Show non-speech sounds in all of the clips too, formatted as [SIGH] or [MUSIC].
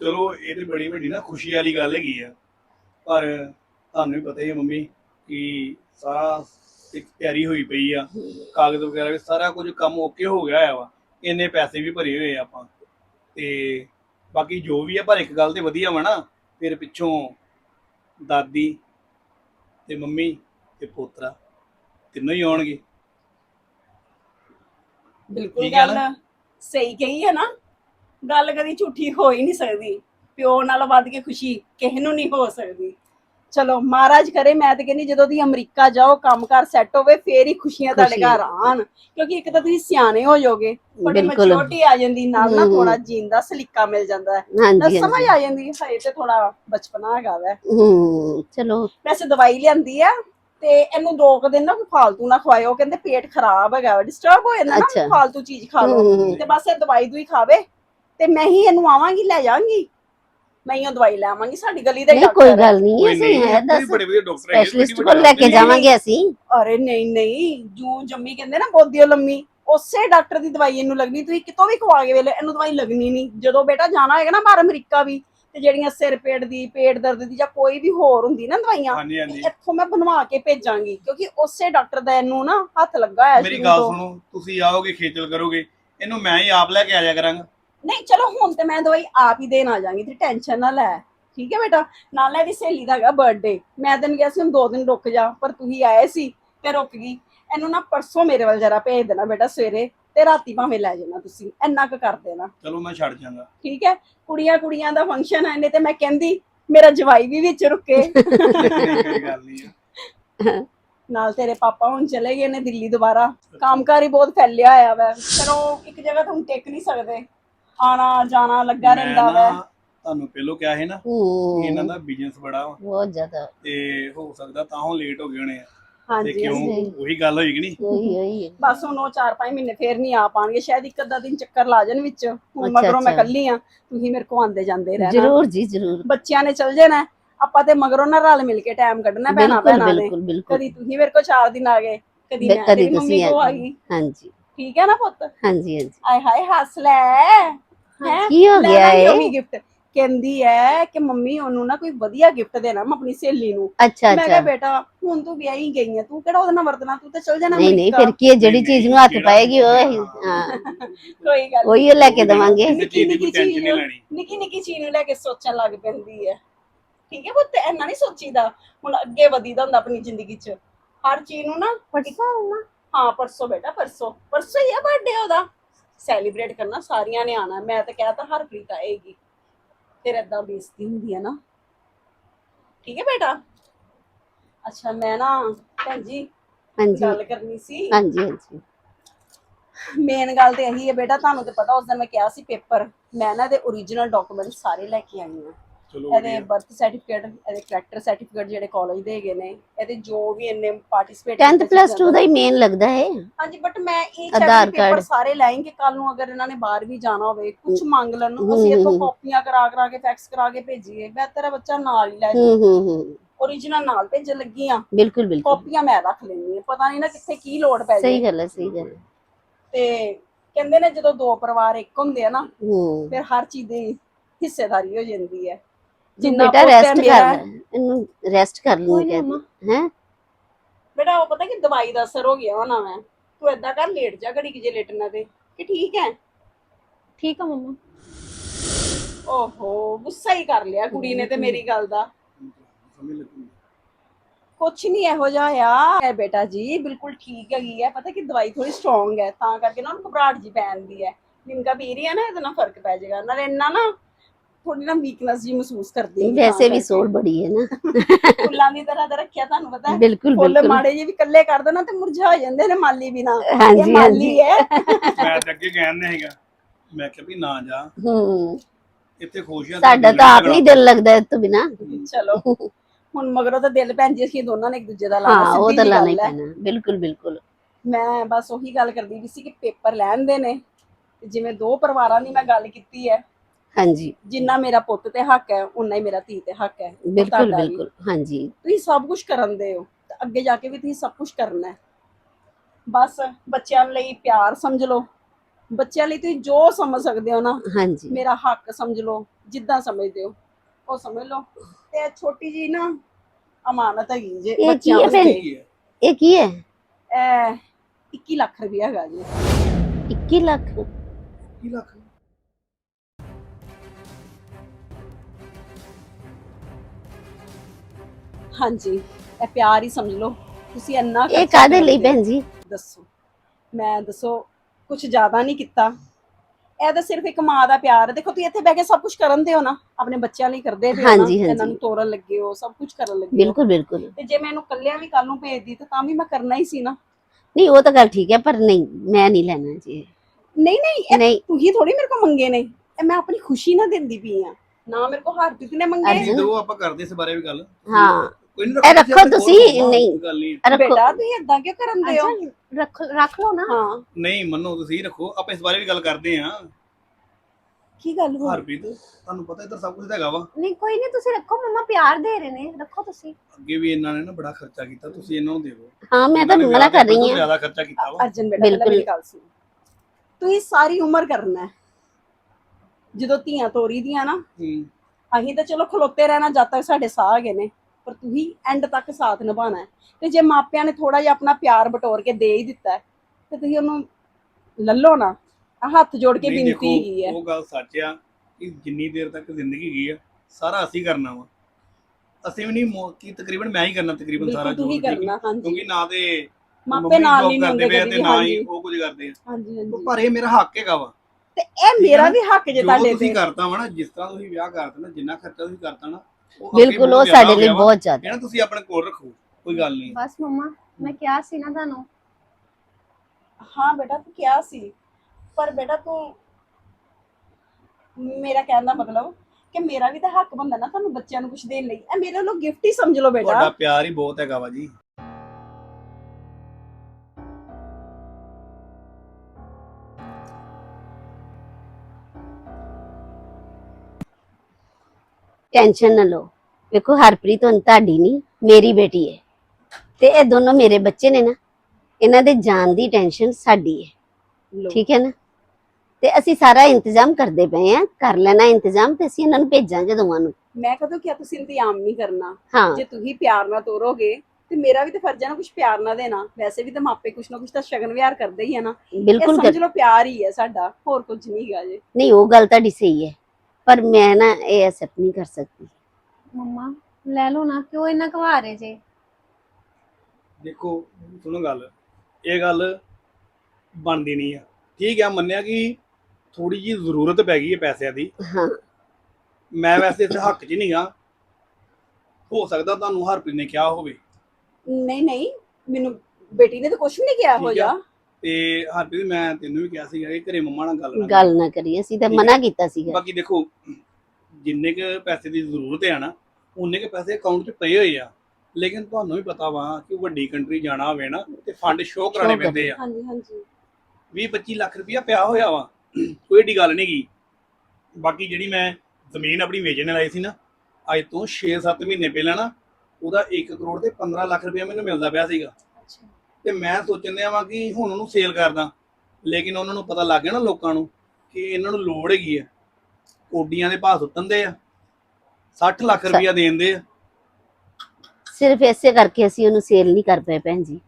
ਚਲੋ ਇਹ ਤੇ ਬੜੀ ਵੱਡੀ ਨਾ ਖੁਸ਼ੀ ਵਾਲੀ ਗੱਲ ਹੈਗੀ ਆ। ਪਰ ਤੁਹਾਨੂੰ ਵੀ ਪਤਾ ਹੀ ਹੈ ਮੰਮੀ ਕਿ ਸਾਰਾ ਇੱਕ ਤਿਆਰੀ ਹੋਈ ਪਈ ਆ। ਕਾਗਜ਼ ਵਗੈਰਾ ਵੀ ਸਾਰਾ ਕੁਝ ਕੰਮ ਓਕੇ ਹੋ ਗਿਆ ਆ। ਵਾ ਇੰਨੇ ਪੈਸੇ ਵੀ ਭਰੇ ਹੋਏ ਆ ਆਪਾਂ। ਤੇ ਬਾਕੀ ਜੋ ਵੀ ਆ ਪਰ ਇੱਕ ਗੱਲ ਤੇ ਵਧੀਆ ਵਾ ਨਾ ਫਿਰ ਪਿੱਛੋਂ ਦਾਦੀ ਤੇ ਮੰਮੀ ਤੇ ਪੋਤਰਾ ਤਿੰਨੋਂ ਹੀ ਆਉਣਗੇ। ਬਿਲਕੁਲ ਠੀਕ ਹੈ ਗੱਲ ਨਾ? ਸਹੀ ਕਹੀ ਹੈ ਨਾ। ਗੱਲ ਕਦੀ ਝੂਠੀ ਹੋ ਹੀ ਨਹੀਂ ਸਕਦੀ। ਪਿਓ ਨਾਲੋਂ ਵੱਧ ਕੇ ਖੁਸ਼ੀ ਕਿਸੇ ਨੂੰ ਨਹੀਂ ਹੋ ਸਕਦੀ। ਚਲੋ ਮਹਾਰਾਜ ਕਰੇ ਮੈਂ ਤੇ ਕਹਿੰਦੀ ਜਦੋਂ ਦੀ ਅਮਰੀਕਾ ਜਾਓ ਕੰਮਕਾਰ ਸੈੱਟ ਹੋਵੇ ਫੇਰ ਹੀ ਖੁਸ਼ੀਆਂ ਤੁਹਾਡੇ। ਘਰ ਆਣ ਕਿਉਂਕਿ ਇੱਕ ਤਾਂ ਤੁਸੀਂ ਸਿਆਣੇ ਹੋ ਜਾਓਗੇ ਤੁਹਾਡੀ ਬਿਲਕੁਲ। ਮੈਚੁਰਿਟੀ ਆ ਜਾਂਦੀ ਨਾਲ ਨਾ। ਥੋੜਾ ਜੀਣ ਦਾ ਸਲੀਕਾ ਮਿਲ ਜਾਂਦਾ ਹੈ। ਹਾਂਜੀ ਸਮਝ ਆ ਜਾਂਦੀ ਹੈ ਹਜੇ ਤੇ ਥੋੜਾ ਬਚਪਨਾ ਹੈਗਾ ਵੈ। ਹੂੰ ਚਲੋ। ਵੈਸੇ ਦਵਾਈ ਲਿਆਂਦੀ ਆ ਤੇ ਇਹਨੂੰ ਦੋ ਕੁ ਦਿਨ ਨਾ ਕੋਈ ਫਾਲਤੂ ਨਾ ਖਵਾਇਓ ਕਹਿੰਦੇ ਪੇਟ ਖਰਾਬ ਹੈਗਾ ਡਿਸਟਰਬ ਹੋ ਜਾਂਦਾ ਅੱਛਾ। ਨਾ ਫਾਲਤੂ ਚੀਜ਼ ਖਾ ਲਓ। ਹੂੰ। ਤੇ ਬਸ ਇਹ ਦਵਾਈ ਦੂਈ ਖਾਵੇ ਤੇ ਮੈਂ ਹੀ ਇਹਨੂੰ ਆਵਾਂਗੀ ਲੈ ਜਾਵਾਂਗੀ। ਮੈਂ ਹੀ ਉਹ ਦਵਾਈ ਲੈ ਆਵਾਂਗੀ ਸਾਡੀ ਗਲੀ ਦਾ ਹੀ ਨਹੀਂ ਕੋਈ ਡਾਕਟਰ ਹੈ। ਗੱਲ ਨਹੀਂ ਕੋਈ ਅਸੀਂ ਨਹੀਂ ਹੈ ਦੱਸ ਵੀ ਬੜੇ ਵਧੀਆ ਡਾਕਟਰ ਹੈਗੇ ਸਪੈਸ਼ਲਿਸਟ ਕੋਲ ਲੈ ਕੇ ਜਾਵਾਂਗੇ ਅਸੀਂ। ਅਰੇ ਨਹੀਂ ਨਹੀਂ ਜੂ ਜੰਮੀ ਕਹਿੰਦੇ ਨਾ ਬੋਦੀਓ ਲੰਮੀ। ਉਸੇ ਡਾਕਟਰ ਦੀ ਦਵਾਈ ਇਹਨੂੰ ਲੱਗਣੀ ਤੁਸੀਂ ਕਿਤੋਂ ਵੀ ਖਵਾ ਕੇ ਵੇਲੇ ਇਹਨੂੰ ਦਵਾਈ ਲੱਗਣੀ ਨਹੀਂ। ਜਦੋਂ ਬੇਟਾ ਜਾਣਾ ਹੋਏਗਾ ਨਾ ਬਾਹਰ ਅਮਰੀਕਾ ਵੀ ਤੇ ਜਿਹੜੀਆਂ ਸਿਰ ਪੇਟ ਦੀ ਪੇਟ ਦਰਦ ਦੀ ਜਾਂ ਕੋਈ ਵੀ ਹੋਰ ਹੁੰਦੀ ਨਾ ਦਵਾਈਆਂ ਹਾਂਜੀ ਹਾਂਜੀ। ਇੱਥੋਂ ਮੈਂ ਬਣਵਾ ਕੇ ਭੇਜਾਂਗੀ ਕਿਉਂਕਿ ਉਸੇ ਡਾਕਟਰ ਦਾ ਇਹਨੂੰ ਨਾ ਹੱਥ ਲੱਗਾ ਹੋਇਆ ਮੇਰੀ ਸ਼ੁਰੂ ਗੱਲ ਤੋਂ। ਸੁਣੋ ਤੁਸੀਂ ਆਓਗੇ ਖੇਚਲ ਕਰੋਗੇ ਇਹਨੂੰ ਮੈਂ ਹੀ ਆਪ ਲੈ ਕੇ ਆ ਜਾਇਆ ਕਰਾਂਗਾ। ਨਹੀਂ ਚਲੋ ਹੁਣ ਤੇ ਮੈਂ ਦਵਾਈ ਆਪ ਹੀ ਦੇਣ ਆ ਜਾਾਂਗੀ ਤੇ ਟੈਨਸ਼ਨ ਨਾ ਲੈ। ਠੀਕ ਹੈ ਬੇਟਾ? ਨਾਲ ਇਹਦੀ ਸਹੇਲੀ ਦਾ ਹੈਗਾ ਬਰਥਡੇ ਮੈਂ ਤੈਨੂੰ ਕਿਹਾ ਸੀ ਹੁਣ ਦੋ ਦਿਨ ਰੁਕ ਜਾ ਪਰ ਤੁਸੀਂ ਆਏ ਸੀ ਤੇ ਰੁਕ ਗਈ। ਇਹਨੂੰ ਨਾ ਪਰਸੋਂ ਮੇਰੇ ਵੱਲ ਜਰਾ ਭੇਜ ਦੇਣਾ ਬੇਟਾ ਸਵੇਰੇ ਤੇ ਰਾਤੀ ਭਾਵੇਂ ਲੈ ਜਾਣਾ ਤੁਸੀਂ ਇੰਨਾ ਕੁ ਕਰ ਦੇਣਾ। ਚਲੋ ਮੈਂ ਛੱਡ ਜਾਵਾਂਗਾ ਠੀਕ ਹੈ? ਕੁੜੀਆਂ ਕੁੜੀਆਂ ਦਾ ਫੰਕਸ਼ਨ ਹੈ ਨਹੀਂ ਤੇ ਮੈਂ ਕਹਿੰਦੀ ਮੇਰਾ ਜਵਾਈ ਵੀ ਵਿੱਚ ਰੁਕੇ। ਕੋਈ ਗੱਲ ਨਹੀਂ ਆ। ਨਾਲ ਤੇਰੇ ਪਾਪਾ ਹੁਣ ਚਲੇ ਗਏ ਨੇ ਦਿੱਲੀ ਦੁਬਾਰਾ। ਕੰਮਕਾਰ ਹੀ ਬਹੁਤ ਫੈਲਿਆ ਹੋਇਆ ਵਾ। ਚਲੋ ਇੱਕ ਜਗ੍ਹਾ ਤੋਂ ਹੁਣ ਟਿਕ ਨਹੀਂ ਸਕਦੇ। ਆਣਾ ਜਾਣਾ ਲੱਗਾ ਮੈਂ ਰਹਿੰਦਾ ਵਾ। ਨਾ ਤੁਹਾਨੂੰ ਪਹਿਲਾਂ ਕਿਹਾ ਸੀ ਨਾ ਕਿ ਹੂੰ। ਇਹਨਾਂ ਦਾ ਬਿਜ਼ਨਸ ਬੜਾ ਵਾ। ਬਹੁਤ ਜ਼ਿਆਦਾ। ਤੇ ਹੋ ਸਕਦਾ ਤਾਂ ਉਹ ਲੇਟ ਹੋ ਗਏ ਹੋਣੇ ਆ। ਤੇ ਹਾਂਜੀ ਕਿਉਂ? ਹਾਂਜੀ। ਉਹੀ ਗੱਲ ਹੋਈ ਕਿ ਨਹੀਂ? ਉਹੀ ਉਹੀ। ਬਸ ਹੁਣ ਉਹ 4-5 ਮਹੀਨੇ ਫੇਰ ਨਹੀਂ ਆ ਪਾਣਗੇ। ਸ਼ਾਇਦ ਇੱਕ ਅੱਧਾ ਦਿਨ ਚੱਕਰ ਲਾ ਜਾਣ ਵਿੱਚ। ਹੁਣ ਅੱਛਾ, ਮਗਰੋਂ ਮੈਂ ਅੱਛਾ। ਕੱਲੀ ਆ। ਤੁਸੀਂ ਮੇਰੇ ਕੋ ਆਂਦੇ ਜਾਂਦੇ ਰਹਿਣਾ। ਜ਼ਰੂਰ ਜੀ ਜ਼ਰੂਰ। ਬੱਚਿਆਂ ਨੇ ਚੱਲ ਜਾਣਾ। ਹੈ, ਆਪਾਂ ਤੇ ਮਗਰੋਂ ਰਲ ਮਿਲ ਕੇ ਟਾਈਮ ਕੱਢਣਾ ਪੈਣਾ ਬਿਲਕੁਲ ਪੈਣਾ ਨੇ। ਬਿਲਕੁਲ ਬਿਲਕੁਲ। ਕਦੀ ਤੁਸੀਂ ਮੇਰੇ ਕੋ 4 ਦਿਨ ਆ ਗਏ ਕਦੀ ਮੈਂ ਕਦੀ ਮੰਮੀ ਤੁਸੀਂ ਕੋ ਆ। ਗਈ। ਹਾਂਜੀ। ਠੀਕ ਹੈ ਨਾ ਪੁੱਤ? ਹਾਂਜੀ ਹਾਂਜੀ। ਆਏ ਹਾਏ ਹੱਸ ਲੈ। ਹੈਂ? ਕੀ ਹੋ ਗਿਆ ਲੈਣਾ ਨੀ ਏ? ਉਹੀ ਗਿਫਟ ਕਹਿੰਦੀ ਹੈ ਕਿ ਮੰਮੀ ਉਹਨੂੰ ਨਾ ਕੋਈ ਵਧੀਆ ਗਿਫਟ ਦੇਣਾ ਮੈਂ ਆਪਣੀ ਸਹੇਲੀ ਨੂੰ। ਅੱਛਾ ਮੈਂ ਕਿਹਾ ਅੱਛਾ। ਬੇਟਾ ਹੁਣ ਤੂੰ ਵਿਆਹੀ ਗਈ ਹੈ ਤੂੰ ਕਿਹੜਾ ਉਹਦੇ ਨਾਲ ਵਰਤਣਾ ਤੂੰ ਤਾਂ ਚੱਲ ਜਾਣਾ ਨਹੀਂ ਨਹੀਂ ਅਮਰੀਕਾ। ਫਿਰ ਕੀ ਹੈ, ਜਿਹੜੀ ਚੀਜ਼ ਨੂੰ ਹੱਥ ਪਾਏਗੀ ਉਹ ਹੀ ਹਾਂ। ਹਾਂ। ਕੋਈ ਗੱਲ ਉਹੀ ਲੈ ਕੇ ਦਵਾਂਗੇ। ਚੀਜ਼ ਕੋਈ ਟੈਨਸ਼ਨ ਨਹੀਂ ਲੈਣੀ। ਨਿੱਕੀ ਨਿੱਕੀ ਚੀਜ਼ ਨੂੰ ਲੈ ਕੇ ਸੋਚਣ ਲੱਗ ਪੈਂਦੀ ਹੈ ਠੀਕ ਹੈ ਪੁੱਤ ਇੰਨਾ ਨਹੀਂ ਸੋਚੀਦਾ। ਹੁਣ ਅੱਗੇ ਵਧੀਦਾ ਹੁੰਦਾ ਆਪਣੀ ਜ਼ਿੰਦਗੀ 'ਚ। ਹਰ ਚੀਜ਼ ਨੂੰ ਨਾ ਹਾਂ ਪਰਸੋਂ ਬੇਟਾ ਪਰਸੋਂ। ਪਰਸੋਂ ਹੀ ਆ ਬਰਥਡੇ ਉਹਦਾ। ਸੈਲੀਬ੍ਰੇਟ ਕਰਨਾ ਸਾਰੀਆਂ ਨੇ ਆਣਾ ਮੈਂ ਤਾਂ ਕਹਿਤਾ ਹਰਪ੍ਰੀਤ ਆਏਗੀ। ਫਿਰ ਏਦਾਂ ਬੇਇੱਜ਼ਤੀ ਹੁੰਦੀ ਹੈ ਨਾ। ਠੀਕ ਹੈ ਬੇਟਾ? ਅੱਛਾ ਮੈਂ ਨਾ ਭੈਣ ਜੀ ਹਾਂਜੀ। ਗੱਲ ਕਰਨੀ ਸੀ। ਹਾਂਜੀ ਹਾਂਜੀ। ਮੇਨ ਗੱਲ ਤੇ ਇਹੀ ਹੈ ਬੇਟਾ ਤੁਹਾਨੂੰ ਤੇ ਪਤਾ ਉਸ ਦਿਨ ਮੈਂ ਕਿਹਾ ਸੀ ਪੇਪਰ। ਮੈਂ ਨਾ ਇਹਦੇ origignal ਡਾਕੂਮੈਂਟ ਸਾਰੇ ਲੈ ਕੇ ਆਈ ਹਾਂ। ਇਹਦੇ। ਬਰਥ ਸਰਟੀਫਿਕੇਟ ਇਹਦੇ ਕਰੈਕਟਰ ਸਰਟੀਫਿਕੇਟ ਜਿਹੜੇ ਕਾਲਜ ਦੇ ਹੈਗੇ ਨੇ ਇਹਦੇ ਜੋ ਵੀ ਇਹਨੇ ਪਾਰਟਿਸਿਪੇਟ 10th ਪਲੱਸ 2 ਦਾ ਹੀ ਮੇਨ ਲੱਗਦਾ ਹੈ। ਹਾਂਜੀ ਬਟ ਮੈਂ ਇਹ ਆਧਾਰ ਚਾਹੀਦੀ ਪੇਪਰ ਕਾਰਡ। ਸਾਰੇ ਲਾਏਂਗੇ ਕੱਲ ਨੂੰ ਅਗਰ ਇਹਨਾਂ ਨੇ ਬਾਹਰ ਵੀ ਜਾਣਾ ਹੋਵੇ ਕੁਝ ਮੰਗ ਲੈਣ ਹੂੰ, ਅਸੀਂ ਇੱਥੋਂ। ਕਾਪੀਆਂ ਕਰਾ ਕਰਾ ਕੇ ਫੈਕਸ ਕਰਾ ਕੇ ਭੇਜੀਏ। ਬਿਹਤਰ ਹੈ ਬੱਚਾ ਨਾਲ ਹੀ ਲੈ ਹੂੰ ਹੂੰ ਹੂੰ। origignal ਨਾਲ ਭੇਜਣ ਲੱਗੀ ਆ ਬਿਲਕੁਲ ਬਿਲਕੁਲ। ਕਾਪੀਆਂ ਮੈਂ ਰੱਖ ਲੈਣੀ ਆ ਪਤਾ ਨਹੀਂ ਨਾ ਕਿੱਥੇ ਕੀ ਲੋੜ ਪੈ ਸਹੀ ਜਾਏ। ਗੱਲ ਹੈ ਸਹੀ ਗੱਲ ਤੇ ਕਹਿੰਦੇ ਨੇ ਜਦੋਂ ਦੋ ਪਰਿਵਾਰ ਇੱਕ ਹੁੰਦੇ ਆ ਨਾ ਹੂੰ। ਫਿਰ ਹਰ ਚੀਜ਼ ਦੀ ਹਿੱਸੇਦਾਰੀ ਹੋ ਜਾਂਦੀ ਹੈ। ਬੇਟਾ ਰੈਸਟ ਕਰ ਲੈ। ਇਹਨੂੰ ਰੈਸਟ ਕਰ ਨੀ ਮੰਮਾ। ਹੈ? ਬੇਟਾ ਉਹ ਪਤਾ ਕਿ ਦਵਾਈ ਦਾ ਅਸਰ ਹੋ ਗਿਆ ਹੋਣਾ ਮੈਂ ਤੂੰ ਏਦਾਂ ਕਰ ਲੇਟ ਜਾ ਘੜੀ ਕਿ ਜੇ ਲੇਟਣਾ ਤੇ ਕਿ ਠੀਕ ਹੈ? ਠੀਕ ਆ ਮੰਮਾ। ਓਹੋ ਗੁੱਸਾ ਹੀ ਕਰ ਲਿਆ ਕੁੜੀ ਨੇ ਤੇ ਮੇਰੀ ਗੱਲ ਦਾ। ਕੁਛ ਨਹੀਂ ਇਹੋ ਜਿਹਾ ਆ। ਹੈ ਬੇਟਾ ਜੀ ਬਿਲਕੁਲ ਠੀਕ ਹੈਗੀ ਹੈ। ਪਤਾ ਕਿ ਦਵਾਈ ਥੋੜੀ ਸਟਰੋਂਗ ਹੈ ਤਾਂ ਕਰਕੇ ਨਾ ਉਹਨੂੰ ਘਬਰਾਹਟ ਜੀ ਪੈਂਦੀ ਹੈ। ਜਿੰਕਾ ਪੀ ਰਹੀ ਹੈ ਨਾ ਇਹਦੇ ਨਾਲ ਫ਼ਰਕ ਪੈ ਜਾਏਗਾ। ਨਾਲੇ ਇੰਨਾ ਨਾ ਥੋੜੀ ਨਾ ਵੀਕਨੈਸ ਜੀ ਮਹਿਸੂਸ ਕਰਦੀ ਹੈ ਵੈਸੇ ਵੀ ਸੋੜ ਬੜੀ ਹੈ ਨਾ। ਫੁੱਲਾਂ ਦੀ ਤਰ੍ਹਾਂ ਦਾ ਰੱਖਿਆ ਤੁਹਾਨੂੰ ਪਤਾ ਹੈ। ਬਿਲਕੁਲ ਫੁੱਲ ਬਿਲਕੁਲ। ਮਾੜੇ ਜੀ ਵੀ ਇਕੱਲੇ ਕਰ ਦੋ ਨਾ ਤੇ ਮੁਰਝਾ ਜਾਂਦੇ ਨੇ ਮਾਲੀ ਵੀ ਨਾ ਇਹ ਹਾਂਜੀ ਮਾਲੀ ਹਾਂਜੀ ਹੈ। ਮੈਂ ਤਾਂ ਅੱਗੇ ਕਹਿਣ ਨਹੀਂ ਹੈਗਾ। ਮੈਂ ਕਿਹਾ ਵੀ ਨਾ ਜਾ। ਹੂੰ। ਇੱਥੇ ਖੁਸ਼ ਆ ਸਾਡਾ ਤਾਂ ਆਪ ਨਹੀਂ ਦਿਲ ਲੱਗਦਾ ਇਸ ਤੋਂ ਬਿਨਾ। ਚਲੋ। ਹੁਣ ਮਗਰੋਂ ਤਾਂ ਦਿਲ ਭੈਣ ਜੀ ਅਸੀਂ ਦੋਨਾਂ ਨੇ ਇੱਕ ਦੂਜੇ ਦਾ ਲਾਣਾ ਹਾਂ ਉਹ ਤਾਂ ਲਾਣਾ ਹੀ। ਪੈਣਾ। ਬਿਲਕੁਲ ਬਿਲਕੁਲ। ਮੈਂ ਬਸ ਉਹੀ ਗੱਲ ਕਰਦੀ ਵੀ ਸੀ ਕਿ ਪੇਪਰ ਲੈਣ ਦੇ ਨੇ। ਤੇ ਜਿਵੇਂ ਦੋ ਪਰਿਵਾਰਾਂ ਦੀ ਮੈਂ ਗੱਲ ਕੀਤੀ ਹੈ ਹਾਂਜੀ। ਜਿੰਨਾ ਮੇਰਾ ਪੁੱਤ ਤੇ ਹੱਕ ਹੈ ਉਨਾ ਹੀ ਮੇਰਾ ਧੀ ਤੇ ਹੱਕ ਹੈ। ਉਹ ਬਿਲਕੁਲ ਤੁਹਾਡਾ ਵੀ। ਬਿਲਕੁਲ ਹਾਂਜੀ। ਤੁਸੀਂ ਸਭ ਕੁਝ ਕਰਨ ਦੇ ਹੋ। ਤੇ ਅੱਗੇ ਜਾ ਕੇ ਵੀ ਤੁਸੀਂ ਸਭ ਕੁਝ ਕਰਨਾ ਹੈ। ਬਸ ਬੱਚਿਆਂ ਲਈ ਪਿਆਰ ਸਮਝ ਲਓ। ਬੱਚਿਆਂ ਲਈ ਤੁਸੀਂ ਜੋ ਸਮਝ ਸਕਦੇ ਹੋ ਨਾ ਹਾਂਜੀ। ਮੇਰਾ ਹੱਕ ਸਮਝ ਲਓ ਜਿੱਦਾਂ ਸਮਝਦੇ ਹੋ ਉਹ ਸਮਝ ਲਓ। ਤੇ ਇਹ ਛੋਟੀ ਜੀ ਨਾ ਅਮਾਨਤ ਹੈਗੀ ਜੇ ਕੀ ਬੱਚਿਆਂ ਹੈ ਫਿਰ? ਵਾਸਤੇ। ਕੀ ਹੈ ਇਹ ਕੀ ਹੈ? ਇਹ 21 ਲੱਖ ਰੁਪਇਆ ਹੈਗਾ ਜੀ। 21 ਲੱਖ? ਕੀ ਲੱਖ? ਹਾਂਜੀ ਇਹ ਪਿਆਰ ਹੀ ਸਮਝ ਲਓ। ਤੁਸੀਂ ਇੰਨਾ ਇਹ ਖਰਚਾ ਕਾਦੇ ਲਈ ਕਰਦੇ ਹੋ। ਭੈਣ ਜੀ? ਦੱਸੋ। ਮੈਂ ਦੱਸੋ ਕੁਝ ਜ਼ਿਆਦਾ ਨਹੀਂ ਕੀਤਾ। ਇਹ ਤਾਂ ਸਿਰਫ ਇੱਕ ਮਾਂ ਦਾ ਪਿਆਰ ਹੈ। ਦੇਖੋ ਤੁਸੀਂ ਇੱਥੇ ਬਹਿ ਕੇ ਸਭ ਕੁਝ ਕਰਨ ਦੇ ਹੋ ਨਾ। ਆਪਣੇ ਬੱਚਿਆਂ ਲਈ ਕਰਦੇ ਪਏ ਹੋ ਨਾ। ਹਾਂਜੀ, ਹਾਂਜੀ। ਇਹਨਾਂ ਨੂੰ ਤੋਰਨ ਲੱਗੇ ਹੋ ਸਭ ਕੁਝ ਕਰਨ ਲੱਗੇ ਹੋ। ਬਿਲਕੁਲ ਬਿਲਕੁਲ। ਤੇ ਜੇ ਮੈਂ ਇਹਨੂੰ ਕੱਲਿਆਂ ਵੀ ਕੱਲ ਨੂੰ ਭੇਜਦੀ ਤਾਂ ਤਾਂ ਵੀ ਮੈਂ ਕਰਨਾ ਹੀ ਸੀ ਨਾ। ਨਹੀਂ ਉਹ ਤਾਂ ਗੱਲ ਠੀਕ ਹੈ ਪਰ ਨਹੀਂ ਮੈਂ ਨਹੀਂ ਲੈਣਾ ਜੀ। ਨਹੀਂ ਨਹੀਂ ਇਹ ਨਹੀਂ। ਤੁਸੀਂ ਥੋੜੀ ਮੇਰੇ ਕੋਲ ਮੰਗੇ ਨੇ। ਇਹ ਮੈਂ ਆਪਣੀ ਖੁਸ਼ੀ ਨਾਲ ਦਿੰਦੀ ਪਈ ਆ ਨਾ ਮੇਰੇ ਕੋਲ ਹਰਪ੍ਰੀਤ ਨੇ ਮੰਗੇ। ਅਰਜੁਨ। ਜਦੋਂ ਆਪਾਂ ਕਰਦੇ ਇਸ ਬਾਰੇ ਵੀ ਗੱਲ ਹਾਂ। ਇਹ ਰੱਖੋ ਤੁਸੀਂ, ਨਹੀਂ। ਰੱਖੋ। ਬੇਟਾ ਤੁਸੀਂ ਏਦਾਂ ਕਿਉਂ ਕਰਨ ਦੇ ਹੋ? ਰੱਖ ਰੱਖ ਲਓ ਨਾ। ਹਾਂ। ਨਹੀਂ ਮੰਨੋ ਤੁਸੀਂ ਰੱਖੋ। ਆਪਾਂ ਇਸ ਬਾਰੇ ਵੀ ਗੱਲ ਕਰਦੇ ਆਂ ਕੀ ਗੱਲ ਹੋ ਹਰਪ੍ਰੀਤ ਤੁਹਾਨੂੰ ਪਤਾ ਇੱਧਰ ਸਭ ਕੁਝ ਹੈਗਾ ਵਾ। ਨਹੀਂ ਕੋਈ ਨਹੀਂ ਤੁਸੀਂ ਰੱਖੋ। ਮੰਮਾ ਪਿਆਰ ਦੇ ਰਹੇ ਨੇ। ਰੱਖੋ ਤੁਸੀਂ। ਅੱਗੇ ਵੀ ਇਹਨਾਂ ਨੇ ਨਾ ਬੜਾ ਖਰਚਾ ਕੀਤਾ ਤੁਸੀਂ ਇਹਨਾਂ ਨੂੰ ਦੇਵੋ ਹਾਂ ਮੈਂ ਤਾਂ ਮਨਾ ਕਰ ਰਹੀ ਹਾਂ। ਜ਼ਿਆਦਾ ਖਰਚਾ ਕੀਤਾ ਵਾ। ਅਰਜਨ ਬੇਟਾ ਬਿਲਕੁਲ। ਮੇਰੀ ਗੱਲ ਸੁਣ। ਤੁਸੀਂ ਸਾਰੀ ਉਮਰ ਕਰਨਾ ਹੈ। ਜਦੋਂ ਧੀਆਂ ਤੋਰੀ ਦੀਆਂ ਨਾ ਹੂੰ। ਅਸੀਂ ਤਾਂ ਚਲੋ ਖਲੋਤੇ ਰਹਿਣਾ ਜਦ ਤੱਕ ਸਾਡੇ ਸਾਹ ਹੈਗੇ ਨੇ। ਪਰ ਤੁਸੀਂ ਐਂਡ ਤੱਕ ਸਾਥ ਨਿਭਾਉਣਾ ਹੈ। ਤੇ ਜੇ ਮਾਪਿਆਂ ਨੇ ਥੋੜਾ ਜਿਹਾ ਆਪਣਾ ਪਿਆਰ ਬਟੋਰ ਕੇ ਦੇ ਹੀ ਦਿੱਤਾ ਹੈ, ਤੇ ਤੁਸੀਂ ਉਹਨੂੰ ਲੱਲੋ ਨਾ ਆਹ ਹੱਥ ਜੋੜ ਕੇ ਨਹੀਂ, ਬੇਨਤੀ ਹੈਗੀ ਹੈ। ਉਹ ਗੱਲ ਸੱਚ ਆ ਕਿ ਜਿੰਨੀ ਦੇਰ ਤੱਕ ਜ਼ਿੰਦਗੀ ਗਈ ਆ ਸਾਰਾ ਅਸੀਂ ਕਰਨਾ ਵਾ। ਅਸੀਂ ਵੀ ਨਹੀਂ ਮੋ- ਕਿ ਤਕਰੀਬਨ ਮੈਂ ਹੀ ਕਰਨਾ ਤਕਰੀਬਨ ਸਾਰਾ ਬਿਲਕੁਲ ਤੁਸੀਂ ਜੋ ਵੀ, ਕਰਨਾ ਹਾਂਜੀ। ਕਿਉਂਕਿ ਨਾ ਤੇ ਮਾਪੇ ਮੰਮੀ ਨਾਲ job ਨਹੀਂ ਕਰਦੇ ਹੁੰਦੇ ਪਏ ਆ ਕਦੀ ਤੇ ਵੀ, ਨਾ ਹੀ ਹਾਂਜੀ। ਉਹ ਕੁਝ ਕਰਦੇ ਆ। ਹਾਂਜੀ ਹਾਂਜੀ। ਪਰ ਇਹ ਮੇਰਾ ਹੱਕ ਹੈਗਾ ਵਾ। ਤੇ ਇਹ ਮੇਰਾ ਵੀ ਹੱਕ ਜੇ ਜੋ ਤੁਹਾਡੇ ਤੁਸੀਂ ਤੇ। ਕਰਤਾ ਵਾ ਨਾ ਜਿਸ ਤਰ੍ਹਾਂ ਤੁਸੀਂ ਵਿਆਹ ਕਰਤਾ ਨਾ ਜਿੰਨਾ ਖਰਚਾ ਤੁਸੀਂ ਕਰਤਾ ਨਾ ਬਿਲਕੁਲ ਉਹ ਸਾਡੇ ਹੋ ਲਈ। ਬਹੁਤ ਜ਼ਿਆਦਾ। ਇਹ ਨਾ ਤੁਸੀਂ ਆਪਣੇ ਕੋਲ ਰੱਖੋ ਕੋਈ ਗੱਲ ਨਹੀਂ। ਬਸ ਮੰਮਾ ਮੈਂ ਕਿਹਾ ਸੀ ਨਾ ਤੁਹਾਨੂੰ। ਹਾਂ ਬੇਟਾ ਤੂੰ ਕਿਹਾ ਸੀ। ਪਰ ਬੇਟਾ ਤੂੰ ਮੇਰਾ ਕਹਿਣ ਦਾ ਮਤਲਬ ਕਿ ਮੇਰਾ ਵੀ ਤਾਂ ਹੱਕ ਬੰਦਾ ਨਾ ਤੁਹਾਨੂੰ ਬੱਚਿਆਂ ਨੂੰ ਕੁਝ ਦੇਣ ਲਈ। ਇਹ ਮੇਰੇ ਵੱਲੋਂ ਗਿਫਟ ਹੀ ਸਮਝ ਲਓ ਤੁਹਾਡਾ ਬੇਟਾ ਪਿਆਰ ਹੀ ਬਹੁਤ ਹੈਗਾ ਵਾ ਜੀ। ਟੈਨਸ਼ਨ ਨਾ ਲਓ। ਵੇਖੋ ਹਰਪ੍ਰੀਤ ਹੁਣ ਤੁਹਾਡੀ ਨਹੀਂ ਮੇਰੀ ਬੇਟੀ ਹੈ। ਤੇ ਇਹ ਦੋਨੋਂ ਮੇਰੇ ਬੱਚੇ ਨੇ ਨਾ ਇਹਨਾਂ ਦੇ ਜਾਣ ਦੀ ਟੈਨਸ਼ਨ ਸਾਡੀ ਹੈ। ਠੀਕ ਹੈ ਨਾ? ਤੇ ਅਸੀਂ ਸਾਰਾ ਇੰਤਜ਼ਾਮ ਕਰਦੇ ਪਏ ਆ ਕਰ ਲੈਣਾ ਇੰਤਜ਼ਾਮ ਤੇ ਅਸੀਂ ਇਹਨਾਂ ਨੂੰ ਭੇਜਾਂਗੇ ਦੋਵਾਂ ਨੂੰ। ਮੈਂ ਕਦੋਂ ਕਿਹਾ ਤੁਸੀਂ ਇੰਤਜ਼ਾਮ ਨਹੀਂ ਕਰਨਾ? ਹਾਂ। ਜੇ ਤੁਸੀਂ ਪਿਆਰ ਨਾਲ ਤੋਰੋਗੇ ਤੇ ਮੇਰਾ ਵੀ ਤਾਂ ਫਰਜ਼ ਹੈ ਨਾ ਕੁਝ ਪਿਆਰ ਨਾਲ ਦੇਣਾ। ਵੈਸੇ ਵੀ ਤਾਂ ਮਾਪੇ ਕੁਝ ਨਾ ਕੁਝ ਤਾਂ ਸ਼ਗਨ ਵਿਹਾਰ ਕਰਦੇ ਹੀ ਆ ਨਾ। ਬਿਲਕੁਲ ਸਮਝ ਲਓ ਪਿਆਰ ਹੀ ਹੈ ਸਾਡਾ ਹੋਰ ਕੁਝ ਨਹੀਂ ਹੈਗਾ ਜੇ। ਨਹੀਂ ਉਹ ਗੱਲ ਤੁਹਾਡੀ ਸਹੀ ਹੈ। ਪਰ ਮੈਂ ਨਾ ਇਹ ਐਕਸੈਪਟ ਨਹੀਂ ਕਰ ਸਕਦੀ। ਮੰਮਾ ਲੈ ਲਓ ਨਾ ਕਿਉਂ ਇੰਨਾ ਰਹੇ ਜੇ? ਦੇਖੋ ਸੁਣੋ ਗੱਲ। ਇਹ ਗੱਲ ਬਣਦੀ ਨਹੀਂ ਆ। ਠੀਕ ਆ ਮੰਨਿਆ ਕਿ ਥੋੜੀ ਜੀ ਜ਼ਰੂਰਤ ਪੈ ਗਈ ਹੈ ਪੈਸਿਆਂ ਦੀ। ਹਾਂ। ਮੈਂ ਵੈਸੇ ਇਸ ਹੱਕ 'ਚ ਨਹੀਂਗਾ ਹੋ ਸਕਦਾ ਤੁਹਾਨੂੰ ਹਰਪ੍ਰੀਤ ਨੇ ਕਿਹਾ ਹੋਵੇ। ਨਹੀਂ ਨਹੀਂ। ਮੈਨੂੰ ਬੇਟੀ ਨੇ ਤਾਂ ਕੁਝ ਵੀ ਨਹੀਂ ਕਿਹਾ ਹੋ ਠੀਕ ਜਾ ਆ। ਤੇ ਹਰਪ੍ਰੀਤ ਮੈਂ ਤੈਨੂੰ ਵੀ ਕਿਹਾ ਸੀਗਾ ਕਿ ਘਰੇ ਮੰਮਾ ਨਾਲ ਗੱਲ ਨਾ ਗੱਲ ਨਾ ਕਰੀਏ ਅਸੀਂ ਤਾਂ। ਮਨਾ ਕੀਤਾ ਸੀਗਾ। ਬਾਕੀ ਦੇਖੋ ਜਿੰਨੇ ਕ ਪੈਸੇ ਦੀ ਜ਼ਰੂਰਤ ਹੈ ਨਾ ਉਨੇ ਕ ਪੈਸੇ ਅਕਾਊਂਟ 'ਚ ਪਏ ਹੋਏ ਆ। ਲੇਕਿਨ ਤੁਹਾਨੂੰ ਵੀ ਪਤਾ ਵਾ ਕਿ ਵੱਡੀ ਕੰਟਰੀ ਜਾਣਾ ਹੋਵੇ ਨਾ ਤੇ ਫੰਡ ਸ਼ੋਅ ਕਰਾਣੇ Show ਪੈਂਦੇ ਆ। ਹਾਂਜੀ ਹਾਂਜੀ। 20 25 ਲੱਖ ਰੁਪਇਆ ਪਿਆ ਹੋਇਆ ਵਾ। ਕੋਈ ਏਡੀ ਗੱਲ ਨਹੀਂ ਗੀ ਬਾਕੀ ਜਿਹੜੀ ਮੈਂ ਜ਼ਮੀਨ ਆਪਣੀ ਵੇਚਣ ਲਾਈ ਸੀ ਨਾ ਅੱਜ ਤੋਂ 6-7 ਮਹੀਨੇ ਪਹਿਲਾਂ ਨਾ ਉਹਦਾ 1 ਕਰੋੜ ਤੇ 15 ਲੱਖ ਰੁਪਇਆ ਮੈਨੂੰ ਮਿਲਦਾ ਪਿਆ ਸੀਗਾ। ਤੇ ਮੈਂ ਸੋਚਣ ਡਿਆ ਵਾਂ ਕਿ ਹੁਣ ਉਹਨੂੰ ਸੇਲ ਕਰਦਾ ਲੇਕਿਨ ਉਹਨਾਂ ਨੂੰ ਪਤਾ ਲੱਗ ਗਿਆ ਨਾ ਲੋਕਾਂ ਨੂੰ ਕਿ ਇਹਨਾਂ ਨੂੰ ਲੋੜ ਹੈਗੀ ਆ। ਕੋਡੀਆਂ ਦੇ ਭਾਅ ਸੁੱਟਣ ਦੇ ਆ। 60 ਲੱਖ ਰੁਪਇਆ ਦੇਂਦੇ ਆ। ਸਿਰਫ ਇਸੇ ਕਰਕੇ ਅਸੀਂ ਉਹਨੂੰ ਸੇਲ ਨਹੀਂ ਕਰ ਪਏ ਭੈਣ ਜੀ।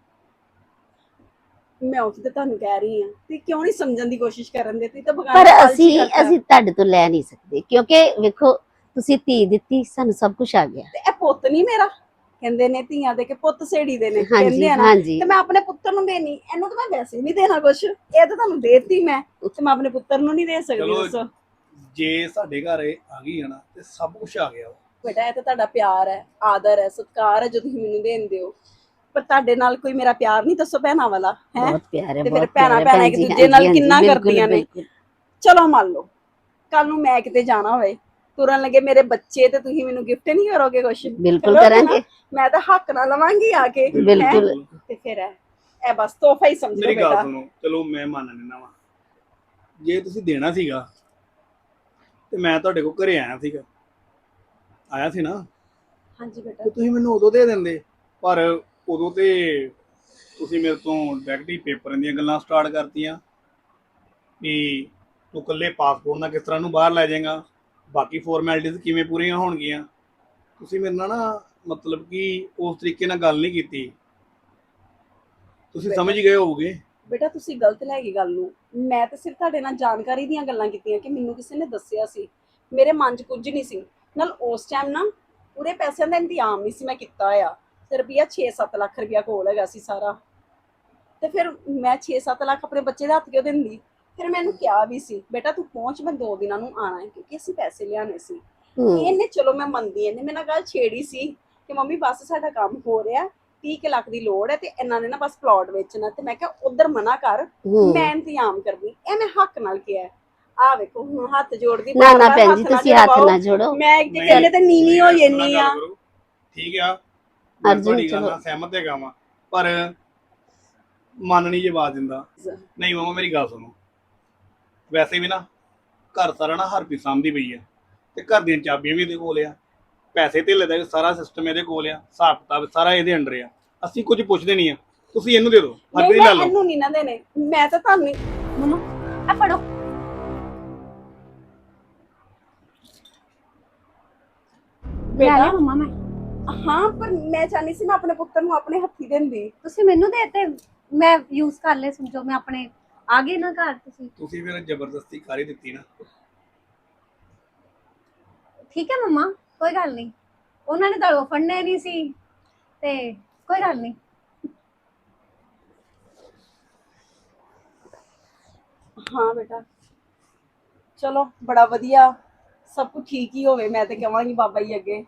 ਮੈਂ ਉਸ ਤੇ ਤੁਹਾਨੂੰ ਕਹਿ ਰਹੀ ਹਾਂ ਤੇ ਕਿਉਂ ਨਹੀਂ ਸਮਝਣ ਦੀ ਕੋਸ਼ਿਸ਼ ਕਰਨ ਦੇ? ਤੁਸੀਂ ਤਾਂ ਬਗਾਨਾ ਪਰ ਅਸੀਂ ਕਰਤਾ। ਅਸੀਂ ਤੁਹਾਡੇ ਤੋਂ ਲੈ ਨਹੀਂ ਸਕਦੇ। ਕਿਉਂਕਿ ਵੇਖੋ ਤੁਸੀਂ ਧੀ ਦਿੱਤੀ ਸਾਨੂੰ ਸਭ ਕੁਝ ਆ ਗਿਆ। ਤੇ ਇਹ ਪੁੱਤ ਨਹੀਂ ਮੇਰਾ। ਕਹਿੰਦੇ ਨੇ ਧੀਆਂ ਦੇ ਕੇ ਪੁੱਤ ਸੇੜੀ ਦੇ ਨੇ ਹਾਂਜੀ ਕਹਿੰਦੇ ਆ ਨਾ ਹਾਂਜੀ ਤੇ ਮੈਂ ਆਪਣੇ ਪੁੱਤਰ ਨੂੰ ਦੇਣੀ ਇਹਨੂੰ ਤਾਂ ਮੈਂ ਵੈਸੇ ਨਹੀਂ ਦੇਣਾ ਕੁਛ ਇਹ ਤਾਂ ਤੁਹਾਨੂੰ ਦੇਤੀ ਮੈਂ ਤੇ ਮੈਂ ਆਪਣੇ ਪੁੱਤਰ ਨੂੰ ਨਹੀਂ ਦੇ ਸਕਦੀ ਚਲੋ। ਦੱਸੋ ਜੇ ਸਾਡੇ ਘਰ ਇਹ ਆ ਗਈ ਨਾ ਤੇ ਸਭ ਕੁਝ ਆ ਗਿਆ ਵਾ। ਬੇਟਾ ਇਹ ਤਾਂ ਤੁਹਾਡਾ ਪਿਆਰ ਹੈ ਆਦਰ ਹੈ ਸਤਿਕਾਰ ਹੈ ਜੋ ਤੁਸੀਂ ਮੈਨੂੰ ਦੇਂਦੇ ਹੋ ਪਰ ਤੁਹਾਡੇ ਨਾਲ ਕੋਈ ਮੇਰਾ ਪਿਆਰ ਨਹੀਂ ਦੱਸੋ ਭੈਣਾਂ ਵਾਲਾ ਹੈ ਬਹੁਤ ਪਿਆਰ ਹੈ ਤੇ ਫਿਰ ਬਹੁਤ ਭੈਣਾਂ- ਹੈ ਭੈਣਾਂ ਇੱਕ ਦੂਜੇ ਨਾਲ ਕਿੰਨਾ ਕਰਦੀਆਂ ਨੇ। ਚਲੋ ਮੰਨ ਲਓ ਕੱਲ ਨੂੰ ਮੈਂ ਕਿਤੇ ਜਾਣਾ ਹੋਵੇ ਤੁਰਨ ਲੱਗੇ ਮੇਰੇ ਬੱਚੇ ਤੇ ਤੁਸੀਂ ਮੈਨੂੰ ਗਿਫਟ ਨਹੀਂ ਕਰੋਗੇ ਕੁਛ? ਬਿਲਕੁਲ ਕਰੋਗੇ। ਕਰਾਂਗੇ ਨਾ? ਮੈਂ ਤਾਂ ਹੱਕ ਨਾਲ ਲਵਾਂਗੀ ਆ ਕੇ ਹੈਂ? ਬਿਲਕੁਲ। ਤੇ ਫਿਰ ਇਹ ਇਹ ਬਸ ਤੋਹਫਾ ਹੀ ਸਮਝ ਮੇਰੀ ਗੱਲ ਬੇਟਾ। ਸੁਣੋ ਚਲੋ ਮੈਂ ਮੰਨ ਲੈਣਾ ਵਾ। ਜੇ ਤੁਸੀਂ ਦੇਣਾ ਸੀਗਾ ਤੇ ਮੈਂ ਤੁਹਾਡੇ ਕੋਲ ਘਰੇ ਆਇਆ ਸੀਗਾ। ਆਇਆ ਸੀ ਨਾ? ਹਾਂਜੀ ਬੇਟਾ। ਤੇ ਤੁਸੀਂ ਮੈਨੂੰ ਉਦੋਂ ਦੇ ਦਿੰਦੇ ਪਰ ਉਦੋਂ ਤੇ ਤੁਸੀਂ ਮੇਰੇ ਤੋਂ ਡਾਇਰੈਕਟਲੀ ਪੇਪਰਾਂ ਦੀਆਂ ਗੱਲਾਂ ਸਟਾਰਟ ਕਰਤੀਆਂ ਵੀ ਤੂੰ ਇਕੱਲੇ ਪਾਸਪੋਰਟ ਨਾਲ ਕਿਸ ਤਰ੍ਹਾਂ ਨੂੰ ਬਾਹਰ ਲੈ ਜਾਏਗਾ? ਬਾਕੀ ਫਾਰਮੈਲਿਟੀਜ਼ ਕਿਵੇਂ ਪੂਰੀਆਂ ਹੋਣਗੀਆਂ? ਤੁਸੀਂ ਮੇਰੇ ਨਾਲ ਨਾ ਮਤਲਬ ਕਿ ਉਸ ਤਰੀਕੇ ਨਾਲ ਗੱਲ ਨਹੀਂ ਕੀਤੀ। ਤੁਸੀਂ ਸਮਝ ਗਏ ਹੋਵੋਗੇ। ਬੇਟਾ ਤੁਸੀਂ ਗਲਤ ਲੈ ਗਏ ਗੱਲ ਨੂੰ। ਮੈਂ ਤਾਂ ਸਿਰਫ ਤੁਹਾਡੇ ਨਾਲ ਜਾਣਕਾਰੀ ਦੀਆਂ ਗੱਲਾਂ ਕੀਤੀਆਂ ਕਿ ਮੈਨੂੰ ਕਿਸੇ ਨੇ ਦੱਸਿਆ ਸੀ। ਮੇਰੇ ਮਨ 'ਚ ਕੁਝ ਨਹੀਂ ਸੀ। ਨਾਲ ਉਸ ਟਾਈਮ ਨਾ ਪੂਰੇ ਪੈਸਿਆਂ ਦਾ ਇੰਤਜ਼ਾਮ ਨਹੀਂ ਸੀ ਮੈਂ ਕੀਤਾ ਆ। ਤੇ ਰੁਪਈਆ 6-7 ਲੱਖ ਰੁਪਈਆ ਕੋਲ ਹੈਗਾ ਸੀ ਸਾਰਾ। ਤੇ ਫਿਰ ਮੈਂ 6-7 ਲੱਖ ਆਪਣੇ ਬੱਚੇ ਦੇ ਹੱਥ ਕਿਉਂ ਦਿੰਦੀ? ਫਿਰ ਮੈਨੂੰ ਕਿਹਾ ਵੀ ਸੀ ਬੇਟਾ ਤੂੰ ਪਹੁੰਚ ਮੈਂ ਦੋ ਦਿਨਾਂ ਨੂੰ ਆਣਾ ਹੈ ਕਿਉਂਕਿ ਅਸੀਂ ਪੈਸੇ ਲਿਆਣੇ ਸੀ ਇਹਨੇ ਚਲੋ ਮੈਂ ਮੰਨਦੀ ਇਹਨੇ ਮੇਰੇ ਨਾਲ ਗੱਲ ਛੇੜੀ ਸੀ ਕਿ ਮੰਮੀ ਬਸ ਸਾਡਾ ਕੰਮ ਹੋ ਰਿਹਾ 30 ਕੁ ਲੱਖ ਦੀ ਲੋੜ ਹੈ ਤੇ ਇਹਨਾਂ ਨੇ ਨਾ ਬਸ ਪਲਾਟ ਵੇਚਣਾ ਤੇ ਮੈਂ ਕਿਹਾ ਉਧਰ ਮਨਾ ਕਰ ਮੈਂ ਇੰਤਜ਼ਾਮ ਕਰਦੀ ਇਹ ਮੈਂ ਹੱਕ ਨਾਲ ਕਿਹਾ। ਆਹ ਵੇਖੋ ਹੁਣ ਹੱਥ ਜੋੜਦੀ ਨਾ ਨਾ ਭੈਣ ਜੀ ਤੁਸੀਂ ਹੱਥ। ਨਾ ਜੋੜੋ ਮੈਂ ਇੱਕ ਕਹਿੰਦੇ ਤੇ ਨੀਵੀਂ ਹੋ ਜੰਨੀ ਆ। ਠੀਕ ਆ ਅਰਜੁਨ, ਚਲੋ। ਨਾਲ ਸਹਿਮਤ ਹੈਗਾ ਵਾਂ ਪਰ ਮਨ ਨਹੀਂ ਜੇ ਬਾਤ ਦਿੰਦਾ ਨਹੀਂ ਮਾਮਾ ਮੇਰੀ ਗੱਲ ਸੁਣੋ ਵੈਸੇ ਵੀ ਨਾ ਘਰ ਸਾਰਾ ਨਾ ਹਰਪੀ ਸਾਂਭਦੀ ਪਈ ਆ ਤੇ ਘਰ ਦੀਆਂ ਚਾਬੀਆਂ ਵੀ ਇਹਦੇ ਕੋਲ ਆ। ਪੈਸੇ ਧੇਲੇ ਦਾ ਵੀ ਸਾਰਾ ਸਿਸਟਮ ਇਹਦੇ ਕੋਲ ਆ ਹਿਸਾਬ ਕਿਤਾਬ ਸਾਰਾ ਇਹਦੇ ਅੰਡਰ ਆ। ਅਸੀਂ ਕੁਝ ਪੁੱਛਦੇ ਨਹੀਂ ਆ। ਤੁਸੀਂ ਇਹਨੂੰ ਦੇ ਦਿਓ। ਨਹੀਂ ਹਰਪੀ ਮੈਂ ਲੈ ਲਓ। ਇਹਨੂੰ ਨਹੀਂ ਨਾ ਦੇਣੇ। ਮੈਂ ਤਾਂ ਤੁਹਾਨੂੰ ਮਮਾ ਆ ਫੜੋ। ਲੈ ਬੇਟਾ। ਲਿਆ ਮਮਾ ਮੈਂ। ਹਾਂ ਪਰ ਮੈਂ ਚਾਹਨੀ ਸੀ ਮੈਂ ਆਪਣੇ ਪੁੱਤਰ ਨੂੰ ਆਪਣੇ ਹੱਥੀ ਦਿੰਦੀ। ਤੁਸੀਂ ਮੈਨੂੰ ਦੇ ਤੇ ਮੈਂ ਯੂਜ਼ ਕਰ ਲੈ ਸਮਝੋ ਮੈਂ ਆਪਣੇ ਆ ਗਏ ਨਾ ਘਰ ਤੁਸੀਂ? ਤੁਸੀਂ ਫਿਰ ਜ਼ਬਰਦਸਤੀ ਕਰ ਹੀ ਦਿੱਤੀ ਨਾ। ਠੀਕ ਹੈ ਮਮਾ ਕੋਈ ਗੱਲ ਨਹੀਂ। ਉਹਨਾਂ ਨੇ ਤਾਂ ਫੜਨੇ ਨਹੀਂ ਸੀ ਤੇ ਕੋਈ ਗੱਲ ਨਹੀਂ। ਹਾਂ ਬੇਟਾ। ਚਲੋ ਬੜਾ ਵਧੀਆ। ਸਭ ਕੁਝ ਠੀਕ ਹੀ ਹੋਵੇ ਮੈਂ ਤੇ ਕਹਾਂਗੀ ਬਾਬਾ ਜੀ ਅੱਗੇ।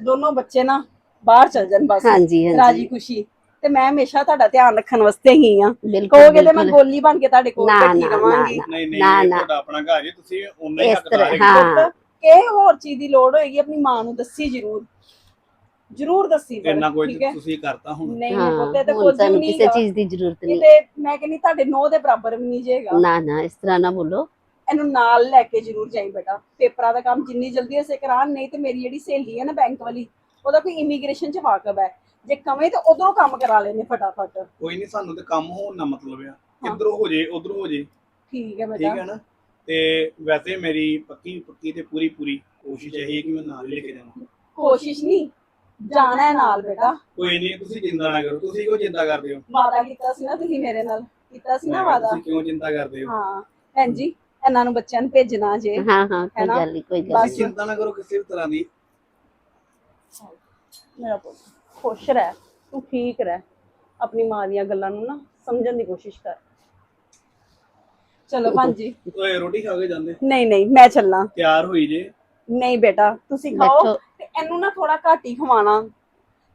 ਦੋਨੋਂ ਬੱਚੇ ਨਾ ਬਾਹਰ ਚਲ ਜਾਣ ਬਸ। ਹਾਂਜੀ ਰਾਜੀ ਹਾਂਜੀ ਖੁਸ਼ੀ। ਤੇ ਮੈਂ ਹਮੇਸ਼ਾ ਤੁਹਾਡਾ ਧਿਆਨ ਰੱਖਣ ਵਾਸਤੇ ਹੀ ਆ। ਕਹੋਗੇ ਤੇ ਮੈਂ ਗੋਲੀ ਬਣ ਕੇ ਤੁਹਾਡੇ ਕੋਲ ਨਾ, ਬੈਠੀ ਨਾ, ਰਵਾਂਗੀ। ਨਾ, ਨਹੀਂ ਨਹੀਂ ਨਾ, ਨਾ। ਤੁਹਾਡਾ ਆਪਣਾ ਘਰ ਹੈ ਤੁਸੀਂ ਉਨਾ ਹੀ ਹੱਕਦਾਰ ਹਾਂ। ਕਿ ਹੋਰ ਚੀਜ਼ ਦੀ ਲੋੜ ਹੋਏਗੀ ਆਪਣੀ ਮਾਂ ਨੂੰ ਦੱਸੀ ਜ਼ਰੂਰ। ਜ਼ਰੂਰ ਦੱਸੀ ਇੰਨਾ ਹੈ? ਤੁਸੀਂ ਕਰਤਾ ਹੁਣ। ਨਹੀਂ ਪੁੱਤੇ ਤੇ ਕੁਝ ਨਹੀਂ ਕਿਸੇ ਚੀਜ਼ ਦੀ ਜ਼ਰੂਰਤ ਨਹੀਂ। ਕਿਤੇ ਮੈਂ ਕਹਿੰਨੀ ਤੁਹਾਡੇ ਨੋਹ ਦੇ ਬਰਾਬਰ ਵੀ ਨਹੀਂ ਜੇਗਾ ਨਾ ਨਾ ਇਸ ਤਰ੍ਹਾਂ ਨਾ ਬੋਲੋ। ਇਹਨੂੰ ਨਾਲ ਲੈ ਕੇ ਜ਼ਰੂਰ ਜਾਈ ਬੇਟਾ। ਪੇਪਰਾਂ ਦਾ ਕੰਮ ਜਿੰਨੀ ਜਲਦੀ ਅਸੀਂ ਕਰਾਉਣ ਨਹੀਂ ਤੇ ਮੇਰੀ ਜਿਹੜੀ ਸਹੇਲੀ ਹੈ ਨਾ ਬੈਂਕ ਵਾਲੀ ਉਹਦਾ ਕੋਈ ਇਮੀਗ੍ਰੇਸ਼ਨ ਚ ਵਾਕਬ ਹੈ। ਜੇ ਕਵੇਂ ਤਾਂ ਉਧਰੋਂ ਕੰਮ ਕਰਾ ਲੈਣੇ ਫਟਾਫਟ। ਕੋਈ ਨਹੀਂ ਸਾਨੂੰ ਤੇ ਕੰਮ ਹੋਣ ਦਾ ਮਤਲਬ ਆ। ਇੱਧਰੋਂ ਹੋ ਜੇ ਉਧਰੋਂ ਹੋ ਜੇ। ਠੀਕ ਹੈ ਠੀਕ ਬੇਟਾ ਹੈ ਨਾ? ਤੇ ਵੈਸੇ ਮੇਰੀ ਪੱਕੀ ਪੱਕੀ ਤੇ ਪੂਰੀ ਪੂਰੀ ਕੋਸ਼ਿਸ਼ ਇਹੀ ਹੈ ਕਿ ਮੈਂ ਨਾਲ ਲੈ ਕੇ ਜਾਵਾਂ। ਕੋਸ਼ਿਸ਼ ਨਹੀਂ ਜਾਣਾ ਹੈ ਨਾਲ ਬੇਟਾ। ਕੋਈ ਨਹੀਂ ਤੁਸੀਂ ਚਿੰਤਾ ਨਾ ਕਰੋ। ਤੁਸੀਂ ਕਿਉਂ ਚਿੰਤਾ ਕਰਦੇ ਹੋ? ਵਾਦਾ ਕੀਤਾ ਸੀ ਨਾ ਤੁਸੀਂ ਮੇਰੇ ਨਾਲ। ਕੀਤਾ ਸੀ ਨਾ ਵਾਦਾ। ਤੁਸੀਂ ਕਿਉਂ ਚਿੰਤਾ ਕਰਦੇ ਹੋ? ਹਾਂ। ਭੈਣ ਜੀ ਇਹਨਾਂ ਨੂੰ ਬੱਚਿਆਂ ਨੂੰ ਭੇਜਣਾ ਜੇ। ਹਾਂ ਹਾਂ ਕੋਈ? ਗੱਲ ਨਹੀਂ ਕੋਈ ਗੱਲ ਬਸ। ਤੁਸੀਂ ਚਿੰਤਾ ਨਾ ਕਰੋ ਕਿਸੇ ਵੀ ਤਰ੍ਹਾਂ ਦੀ। ਮੇਰਾ ਪੁੱਤ। ਖੁਸ਼ ਰਹਿ ਤੂੰ ਠੀਕ ਰਹਿ। ਆਪਣੀ ਮਾਂ ਦੀਆਂ ਗੱਲਾਂ ਨੂੰ ਨਾ ਸਮਝਣ ਦੀ ਕੋਸ਼ਿਸ਼ ਕਰ। ਚਲੋ ਭਾਂਜੀ। ਓਏ ਰੋਟੀ ਖਾ ਕੇ ਜਾਂਦੇ। ਨਹੀਂ ਨਹੀਂ ਮੈਂ ਚੱਲਾਂ। ਤਿਆਰ ਹੋਈ ਜੇ। ਨਹੀਂ ਬੇਟਾ ਤੁਸੀਂ ਖਾਓ ਬੈਠੋ। ਤੇ ਇਹਨੂੰ ਨਾ ਥੋੜਾ ਘੱਟ ਹੀ ਖਵਾਣਾ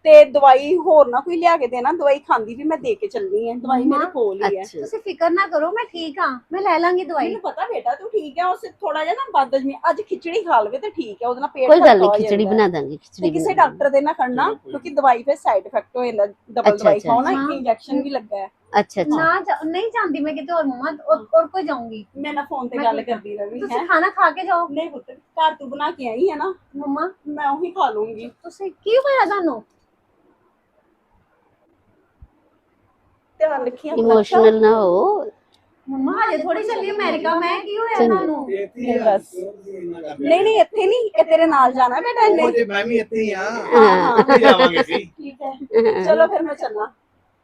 ਤੇ ਦਵਾਈ ਹੋਰ ਨਾ ਕੋਈ ਲਿਆ ਕੇ ਦੇਣਾ ਦਵਾਈ ਖਾਂਦੀ ਵੀ ਮੈਂ ਦੇ ਕੇ ਚੱਲਣੀ ਹੈ ਦਵਾਈ ਮੇਰੇ ਕੋਲ ਹੀ ਹੈ ਅੱਛਾ। ਤੁਸੀਂ ਫਿਕਰ ਨਾ ਕਰੋ ਮੈਂ ਠੀਕ ਹਾਂ ਮੈਂ ਲੈ ਲਾਂਗੀ ਦਵਾਈ। ਮੈਨੂੰ ਪਤਾ ਬੇਟਾ ਤੂੰ ਠੀਕ ਹੈ ਉਸ ਥੋੜਾ ਜਿਹਾ ਨਾ ਬਦਜਮੀ ਅੱਜ ਖਿਚੜੀ ਖਾ ਲਵੇ ਤੇ ਠੀਕ ਹੈ ਉਹਦੇ ਨਾਲ ਪੇਟ ਕੋਈ ਗੱਲ ਨਹੀਂ ਖਿਚੜੀ। ਬਣਾ ਦਾਂਗੇ ਖਿਚੜੀ ਕਿਸੇ ਬਣਾ। ਡਾਕਟਰ ਦੇ ਨਾ ਖੜਨਾ ਕਿਉਂਕਿ ਦਵਾਈ ਫਿਰ ਸਾਈਡ ਇਫੈਕਟ ਹੋ ਜਾਂਦਾ ਡਬਲ ਦਵਾਈ ਖਾਓ ਨਾ। ਇੱਕ ਇੰਜੈਕਸ਼ਨ ਵੀ ਲੱਗਾ ਹੈ। ਅੱਛਾ ਅੱਛਾ। ਨਾ ਜਾ- ਨਹੀਂ ਜਾਂਦੀ ਮੈਂ ਕਿਤੇ ਹੋਰ ਮਮਾ ਔਰ ਔਰ ਕੋਈ ਜਾਊਂਗੀ। ਮੈਂ ਨਾ ਫੋਨ ਤੇ ਗੱਲ। ਕਰਦੀ ਰਵੀ ਤੁਸੀਂ ਹੈ। ਖਾਣਾ ਖਾ ਕੇ ਜਾਓ। ਨਹੀਂ ਪੁੱਤ ਘਰ ਤੂੰ ਬਣਾ ਕੇ ਆਈ ਹੈ ਨਾ ਮਮਾ। ਮੈਂ ਉਹੀ ਖਾ ਲੂੰਗੀ ਤੁਸੀਂ ਕੀ ਹੋਇਆ ਤੁਹਾਨੂੰ? ਧਿਆਨ ਰੱਖੀ ਆਪਣਾ ਇਮੋਸ਼ਨਲ ਨਾ ਹੋ। ਮਮਾ ਹਜੇ ਥੋੜੀ ਚੱਲੀ ਅਮਰੀਕਾ। ਮੈਂ ਕੀ ਹੋਇਆ ਚੰਗਾ। ਤੇ ਇੱਥੇ ਨਹੀਂ ਬਸ। ਨਹੀਂ ਨਹੀਂ ਇੱਥੇ ਨਹੀਂ। ਇਹ ਤੇਰੇ ਨਾਲ ਜਾਣਾ ਬੇਟਾ ਇਹਨੇ ਮੈਂ ਵੀ ਇੱਥੇ ਹੀ ਆ। ਹਾਂ। ਇੱਥੇ ਜਾਵਾਂਗੇ ਅਸੀਂ। ਠੀਕ ਹੈ। ਚਲੋ ਫਿਰ ਮੈਂ ਚੱਲਾਂ।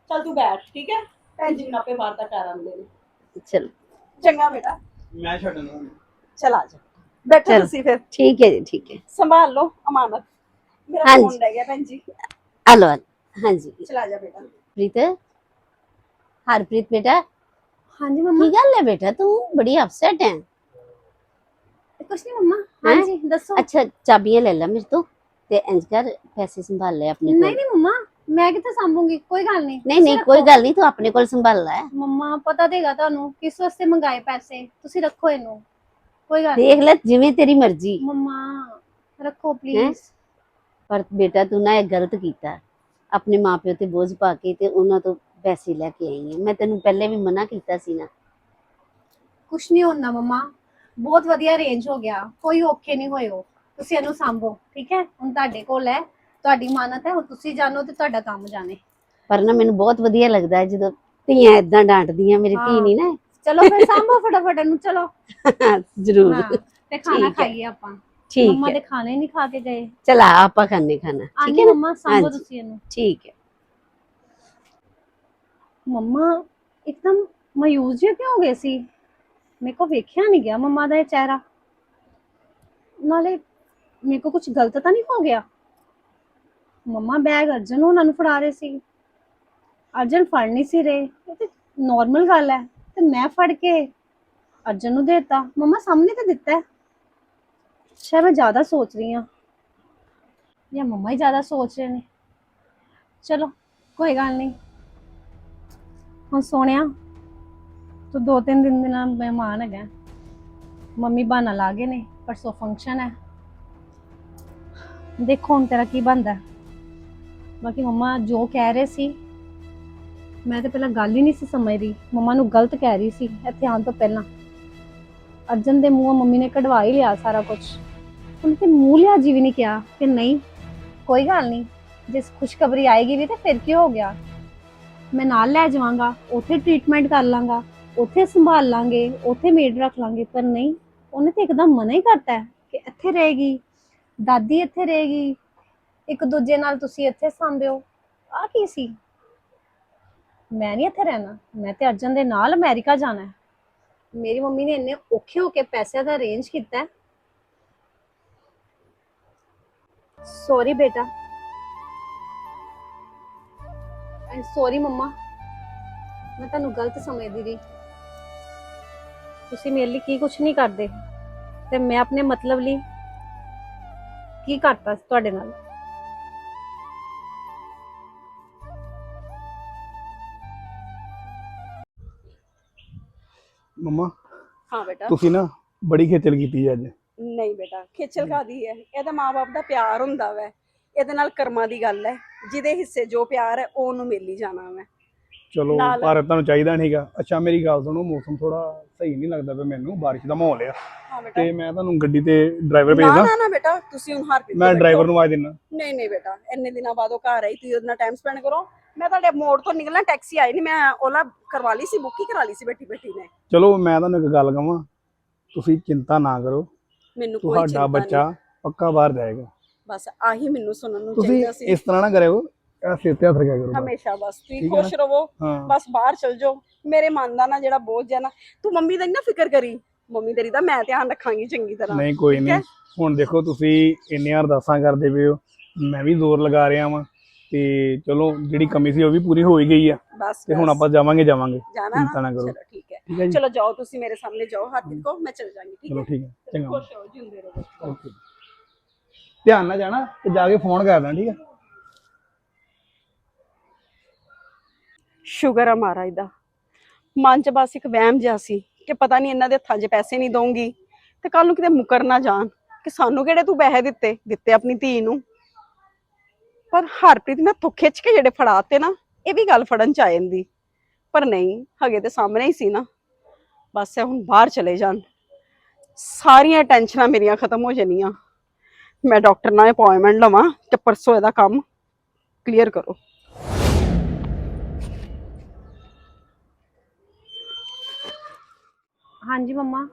ਚੱਲ ਤੂੰ ਬੈਠ ਠੀਕ ਹੈ? ਭੈਣ ਜੀ ਨੂੰ ਆਪੇ ਵਾਰਤਾ ਕਰ ਆਉਂਦੇ ਨੇ। ਚਲ। ਚੰਗਾ ਬੇਟਾ। ਮੈਂ ਛੱਡਣਾ ਚਲ ਆ ਜਾ। ਬੈਠੋ ਚਲ। ਤੁਸੀਂ ਫਿਰ। ਠੀਕ ਹੈ ਜੀ ਠੀਕ ਹੈ। ਸੰਭਾਲ ਲਓ ਅਮਾਨਤ। ਮੇਰਾ ਹਾਂਜੀ। ਫੋਨ ਰਹਿ ਗਿਆ ਭੈਣ ਜੀ। ਲਓ। ਹਾਂਜੀ। ਚਲਾ ਜਾ ਬੇਟਾ। ਪ੍ਰੀਤ। ਹਰਪ੍ਰੀਤ ਬੇਟਾ? ਹਾਂਜੀ ਮਮਾ। ਕੀ ਗੱਲ ਹੈ ਬੇਟਾ? ਤੂੰ ਬੜੀ ਅਪਸੈਟ ਹੈ। ਕੁਛ ਨਹੀਂ ਮਮਾ? ਹਾਂਜੀ ਦੱਸੋ। ਅੱਛਾ ਚਾਬੀਆਂ ਲੈ ਲੈ ਮੇਰੇ ਤੋਂ ਤੇ ਇੰਜ ਕਰ ਪੈਸੇ ਸੰਭਾਲ ਲੈ ਆਪਣੇ ਨਹੀਂ ਕੋਲ। ਨਹੀਂ ਮਮਾ ਮੈਂ ਕਿੱਥੇ ਸੰਭੂਗੀ? ਕੋਈ ਗੱਲ ਨਹੀਂ। ਨਹੀਂ ਨਹੀਂ ਕੋਈ ਗੱਲ ਨਹੀਂ ਤੂੰ ਆਪਣੇ ਕੋਲ ਸੰਭਾਲ ਲੈ। ਮਮਾ ਪਤਾ ਦੇਗਾ ਤੁਹਾਨੂੰ ਕਿਸ ਵਾਸਤੇ ਮੰਗਾਏ ਪੈਸੇ? ਤੁਸੀਂ ਰੱਖੋ ਇਹਨੂੰ। ਕੋਈ ਗੱਲ ਦੇਖ ਲੈ ਜਿਵੇਂ ਤੇਰੀ ਮਰਜ਼ੀ। ਮਮਾ ਰੱਖੋ ਪਲੀਜ਼ ਪਰ ਬੇਟਾ ਤੂੰ ਨਾ ਇਹ ਗਲਤ ਕੀਤਾ। ਆਪਣੇ ਮਾਪਿਓ ਤੇ ਬੋਝ ਪਾ ਕੇ ਤੇ ਉਹਨਾਂ ਤੋਂ ਪੈਸੇ ਲੈ ਕੇ ਆਈ ਹੈ। ਮੈਂ ਤੈਨੂੰ ਪਹਿਲੇ ਵੀ ਮਨਾ ਕੀਤਾ ਸੀ ਨਾ। ਕੁਛ ਨਹੀਂ ਹੁੰਦਾ ਮਮਾ। ਬਹੁਤ ਵਧੀਆ ਅਰੇਂਜ ਹੋ ਗਿਆ। ਕੋਈ ਔਖੇ ਨਹੀਂ ਹੋਏ ਹੋ ਤੁਸੀਂ ਇਹਨੂੰ ਸੰਭੋ ਠੀਕ ਹੈ? ਹੁਣ ਤੁਹਾਡੇ ਕੋਲ ਹੈ ਤੁਹਾਡੀ ਮਾਨਤ ਹੈ ਹੁਣ ਤੁਸੀਂ ਜਾਣੋ ਤੇ ਤੁਹਾਡਾ ਕੰਮ ਜਾਣੇ। ਪਰ ਨਾ ਮੈਨੂੰ ਬਹੁਤ ਵਧੀਆ ਲੱਗਦਾ ਹੈ ਜਦੋਂ ਧੀਆਂ ਇਦਾਂ ਡਾਂਟਦੀਆਂ ਮੇਰੀ ਧੀ ਹਾਂ। ਨਹੀਂ ਨਾ। ਚਲੋ ਫਿਰ ਸਾਂਭੋ ਫਟਾਫਟ ਇਹਨੂੰ ਚਲੋ। [LAUGHS] ਜ਼ਰੂਰ। ਹਾਂ ਤੇ ਖਾਣਾ ਠੀਕ ਹੈ। ਖਾਈਏ ਆਪਾਂ। ਠੀਕ ਮੰਮਾ ਹੈ। ਦੇ ਖਾਣੇ ਨਹੀਂ ਖਾ ਕੇ ਗਏ। ਚਲ ਆਪਾਂ ਖਾਣੇ ਖਾਣਾ। ਠੀਕ ਹੈ ਨਾ? ਮੰਮਾ ਸਾਂਭੋ ਹਾਂਜੀ। ਤੁਸੀਂ ਇਹਨੂੰ। ਠੀਕ ਹੈ। ਮੰਮਾ, ਇੱਕਦਮ ਮਾਯੂਸ ਜਿਹੇ ਕਿਉਂ ਹੋ ਗਏ ਸੀ? ਮੇਰੇ ਕੋ ਵੇਖਿਆ ਨਹੀਂ ਗਿਆ ਮੰਮਾ ਦਾ ਇਹ ਚਿਹਰਾ। ਨਾਲੇ ਮੇਰੇ ਕੋ ਕੁਝ ਗਲਤ ਤਾਂ ਨਹੀਂ ਹੋ ਗਿਆ? ਮੰਮਾ, ਬੈਗ ਅਰਜਨ ਉਹਨਾਂ ਨੂੰ ਫੜਾ ਰਹੇ ਸੀ। ਅਰਜਨ ਫੜ ਨਹੀਂ ਸੀ ਰਹੇ। ਇਹ ਤੇ ਨਾਰਮਲ ਗੱਲ ਹੈ। ਤੇ ਮੈਂ ਫੜ ਕੇ ਅਰਜਨ ਨੂੰ ਦੇਤਾ। ਮੰਮਾ, ਸਾਹਮਣੇ ਤੇ ਦਿੱਤਾ ਹੈ। ਸ਼ਾਇਦ ਮੈਂ ਜ਼ਿਆਦਾ ਸੋਚ ਰਹੀ ਹਾਂ। ਜਾਂ ਮੰਮਾ ਹੀ ਜ਼ਿਆਦਾ ਸੋਚ ਰਹੇ ਨੇ। ਚਲੋ, ਕੋਈ ਗੱਲ ਨਹੀਂ। ਹੁਣ ਸੋਹਣਿਆ, ਤੂੰ ਦੋ ਤਿੰਨ ਦਿਨ ਦੇ ਨਾਲ ਮਹਿਮਾਨ ਹੈਗਾ। ਮੰਮੀ ਬਹਾਨਾ ਲਾ ਗਏ ਨੇ, ਪਰਸੋਂ ਫੰਕਸ਼ਨ ਹੈ। ਦੇਖੋ ਹੁਣ ਤੇਰਾ ਕੀ ਬਣਦਾ। ਬਾਕੀ ਮੰਮਾ ਜੋ ਕਹਿ ਰਹੇ ਸੀ, ਮੈਂ ਤਾਂ ਪਹਿਲਾਂ ਗੱਲ ਹੀ ਨਹੀਂ ਸੀ ਸਮਝਦੀ। ਮੰਮਾ ਨੂੰ ਗਲਤ ਕਹਿ ਰਹੀ ਸੀ, ਇੱਥੇ ਆਉਣ ਤੋਂ ਪਹਿਲਾਂ। ਅਰਜਨ ਦੇ ਮੂੰਹੋਂ ਮੰਮੀ ਨੇ ਕਢਵਾ ਹੀ ਲਿਆ ਸਾਰਾ ਕੁਝ ਉਹਨੇ ਤੇ ਮੂੰਹ ਲਿਆ ਜੀ ਵੀ ਨਹੀਂ ਕਿਹਾ ਕਿ ਨਹੀਂ, ਕੋਈ ਗੱਲ ਨਹੀਂ, ਜੇ ਖੁਸ਼ਖਬਰੀ ਆਏਗੀ ਵੀ ਤੇ ਫਿਰ ਕੀ ਹੋ ਗਿਆ? ਮੈਂ ਨਾਲ ਲੈ ਜਾਵਾਂਗਾ, ਉੱਥੇ ਟ੍ਰੀਟਮੈਂਟ ਕਰ ਲਾਂਗਾ, ਉੱਥੇ ਸੰਭਾਲ ਲਾਂਗੇ, ਉੱਥੇ ਮੇਡ ਰੱਖ ਲਾਂਗੇ। ਪਰ ਨਹੀਂ, ਉਹਨੇ ਤੇ ਇੱਕਦਮ ਮਨਾ ਹੀ ਕਰਤਾ ਕਿ ਇੱਥੇ ਰਹੇਗੀ, ਦਾਦੀ ਇੱਥੇ ਰਹੇਗੀ, ਇੱਕ ਦੂਜੇ ਨਾਲ ਤੁਸੀਂ ਇੱਥੇ ਸੰਭਿਓ। ਆ ਕੀ ਸੀ? ਮੈਂ ਨਹੀਂ ਇੱਥੇ ਰਹਿਣਾ, ਮੈਂ ਤੇ ਅਰਜਨ ਦੇ ਨਾਲ ਅਮਰੀਕਾ ਜਾਣਾ ਹੈ। ਮੇਰੀ ਮੰਮੀ ਨੇ ਇੰਨੇ ਔਖੇ ਹੋ ਕੇ ਪੈਸਿਆਂ ਦਾ ਅਰੇਂਜ ਕੀਤਾ ਹੈ। ਸੌਰੀ ਬੇਟਾ ਸੌਰੀ ਮੰਮਾ। ਮੈਂ ਤੁਹਾਨੂੰ ਗਲਤ ਸਮਝਦੀ ਰਹੀ। ਤੁਸੀਂ ਮੇਰੇ ਲਈ ਕੀ ਕੁਝ ਨਹੀਂ ਕਰਦੇ। ਤੇ ਮੈਂ ਆਪਣੇ ਮਤਲਬ ਲਈ ਕੀ ਕਰਤਾ ਸੀ ਤੁਹਾਡੇ ਨਾਲ? ਮੰਮਾ ਹਾਂ ਬੇਟਾ। ਤੁਸੀਂ ਨਾ ਬੜੀ ਖੇਚਲ ਕੀਤੀ ਅੱਜ। ਨਹੀਂ ਬੇਟਾ ਖੇਚਲ ਕਾਦੀ ਹੈ? ਇਹਦਾ ਮਾਪੇ ਦਾ ਪਿਆਰ ਹੁੰਦਾ ਵੈ। ਇਹਦੇ ਨਾਲ ਕਰਮਾਂ ਦੀ ਗੱਲ ਹੈ। ਜਿਹਦੇ ਹਿੱਸੇ ਜੋ ਪਿਆਰ ਹੈ ਉਹ ਉਹਨੂੰ ਮਿਲ ਹੀ ਜਾਣਾ ਵੈ ਚਲੋ ਨਾਲ- ਪਰ ਤੁਹਾਨੂੰ ਚਾਹੀਦਾ ਨਹੀਂਗਾ ਅੱਛਾ ਮੇਰੀ ਗੱਲ ਸੁਣੋ ਮੌਸਮ ਥੋੜਾ ਸਹੀ ਨਹੀਂ ਲੱਗਦਾ ਪਿਆ ਮੈਨੂੰ ਬਾਰਿਸ਼ ਦਾ ਮਾਹੌਲ ਆ। ਹਾਂ ਬੇਟਾ। ਤੇ ਮੈਂ ਤੁਹਾਨੂੰ ਗੱਡੀ ਤੇ ਡਰਾਈਵਰ ਨਾ ਭੇਜਦਾ। ਨਾ ਨਾ ਬੇਟਾ ਤੁਸੀਂ ਹੁਣ ਹਰ ਮੈਂ ਡਰਾਈਵਰ ਨੂੰ ਆਵਾਜ਼ ਦਿੰਦਾ। ਨਹੀਂ ਨਹੀਂ ਬੇਟਾ ਇੰਨੇ ਦਿਨਾਂ ਬਾਅਦ ਉਹ ਘਰ ਆਈ ਤੁਸੀਂ ਉਹਦੇ ਨਾਲ ਟਾਈਮ ਸਪੈਂਡ ਕਰੋ। ਮੈਂ ਤੁਹਾਡੇ ਮੋੜ ਤੋਂ ਨਿਕਲਣਾ ਟੈਕਸੀ ਆਈ ਨਹੀਂ ਮੈਂ ਓਲਾ ਕਰਵਾ ਲਈ ਸੀ ਬੁੱਕ ਹੀ ਕਰਾ ਲਈ ਸੀ ਬੈਠੀ ਬੈਠੀ ਨੇ। ਚਲੋ ਮੈਂ ਤੁਹਾਨੂੰ ਇੱਕ ਗੱਲ ਕਹਾਂ ਤੁਸੀਂ ਚਿੰਤਾ ਨਾ ਕਰੋ। ਮੈਨੂੰ ਕੋਈ ਤੁਹਾਡਾ ਚਿੰਤਾ ਬੱਚਾ ਨਹੀਂ। ਪੱਕਾ ਬਾਹਰ ਜਾਏਗਾ। ਬਸ ਆਹੀ ਮੈਨੂੰ ਸੁਣਨ ਨੂੰ ਤੁਸੀਂ ਚਾਹੀਦਾ ਸੀ। ਇਸ ਤਰ੍ਹਾਂ ਨਾ ਕਰਿਓ ਇਹ ਸਿਰ ਤੇ ਹੱਥ ਰੱਖਿਆ ਕਰੋ ਬਸ। ਹਮੇਸ਼ਾ ਬਸ ਤੁਸੀਂ ਠੀਕ ਹੈ ਨਾ? ਖੁਸ਼ ਰਹੋ ਹਾਂ। ਬਸ ਬਾਹਰ ਚਲ ਜਾਓ। ਮੇਰੇ ਮਨ ਦਾ ਨਾ ਜਿਹੜਾ ਬੋਝ ਹੈ ਨਾ ਤੂੰ ਮੰਮੀ ਦਾ ਨੀ ਨਾ ਫਿਕਰ ਕਰੀ। ਮੰਮੀ ਤੇਰੀ ਦਾ ਮੈਂ ਧਿਆਨ ਰੱਖਾਂਗੀ ਚੰਗੀ ਤਰ੍ਹਾਂ। ਨਹੀਂ ਕੋਈ ਠੀਕ ਨਹੀਂ? ਹੁਣ ਦੇਖੋ ਤੁਸੀਂ ਇੰਨੀਆਂ ਅਰਦਾਸਾਂ ਕਰਦੇ ਪਏ ਹੋ ਮੈਂ ਵੀ ਜ਼ੋਰ ਲਗਾ ਰਿਹਾ ਵਾਂ। ਤੇ ਚਲੋ ਜਿਹੜੀ ਕਮੀ ਸੀ ਉਹ ਵੀ ਪੂਰੀ ਹੋ ਹੀ ਗਈ ਆ। ਬਸ ਤੇ ਹੁਣ ਬਸ। ਆਪਾਂ ਜਾਵਾਂਗੇ ਜਾਵਾਂਗੇ। ਜਾਣਾ ਚਿੰਤਾ ਨਾ। ਨਾ ਕਰੋ। ਚਲੋ ਠੀਕ ਹੈ। ਠੀਕ ਹੈ ਜੀ? ਚਲੋ ਜਾਓ ਤੁਸੀਂ ਮੇਰੇ ਸਾਹਮਣੇ ਜਾਓ। ਹੱਥ ਕੋ ਮੈਂ ਚਲ ਜਾਵਾਂਗੀ ਠੀਕ ਚਲੋ ਹੈ? ਠੀਕ ਹੈ। ਚੰਗਾ ਖੁਸ਼ ਰਹੋ ਜਿੰਦੇ ਰਹੋ। ਓਕੇ। ਧਿਆਨ ਨਾਲ ਜਾਣਾ ਤੇ ਜਾ ਕੇ ਫੋਨ ਕਰਦਾ ਠੀਕ ਹੈ ਸ਼ੁਗਰ ਆ ਮਹਾਰਾਜ ਦਾ। ਮਨ 'ਚ ਬਸ ਇੱਕ ਵਹਿਮ ਜਿਹਾ ਸੀ ਕਿ ਪਤਾ ਨਹੀਂ ਇਹਨਾਂ ਦੇ ਹੱਥਾਂ 'ਚ ਪੈਸੇ ਨਹੀਂ ਦਊਂਗੀ ਤੇ ਕੱਲ ਨੂੰ ਕਿਤੇ ਮੁਕਰ ਨਾ ਜਾਣ ਕਿ ਸਾਨੂੰ ਕਿਹੜੇ ਤੂੰ ਪੈਸੇ ਦਿੱਤੇ ਦਿੱਤੇ ਆਪਣੀ ਧੀ ਨੂੰ। ਪਰ ਹਰਪ੍ਰੀਤ ਨੇ ਥੁੱਕ ਖਿੱਚ ਕੇ ਜਿਹੜੇ ਫੜਾਤੇ ਨਾ, ਇਹ ਵੀ ਗੱਲ ਫੜਨ ਚ ਆ ਜਾਂਦੀ। ਪਰ ਨਹੀਂ ਹਗੇ ਤੇ ਸਾਹਮਣੇ ਹੀ ਸੀ ਨਾ। ਬਸ ਹੁਣ ਬਾਹਰ ਚਲੇ ਜਾਣ। ਸਾਰੀਆਂ ਟੈਨਸ਼ਨਾਂ ਮੇਰੀਆਂ ਖਤਮ ਹੋ ਜਾਣੀਆਂ। ਮੈਂ ਡਾਕਟਰ ਨਾਲ ਅਪਾਇੰਟਮੈਂਟ ਲਵਾਂ ਤੇ ਪਰਸੋਂ ਇਹਦਾ ਕੰਮ ਕਲੀਅਰ ਕਰੋ। ਹਾਂਜੀ ਮੰਮਾ।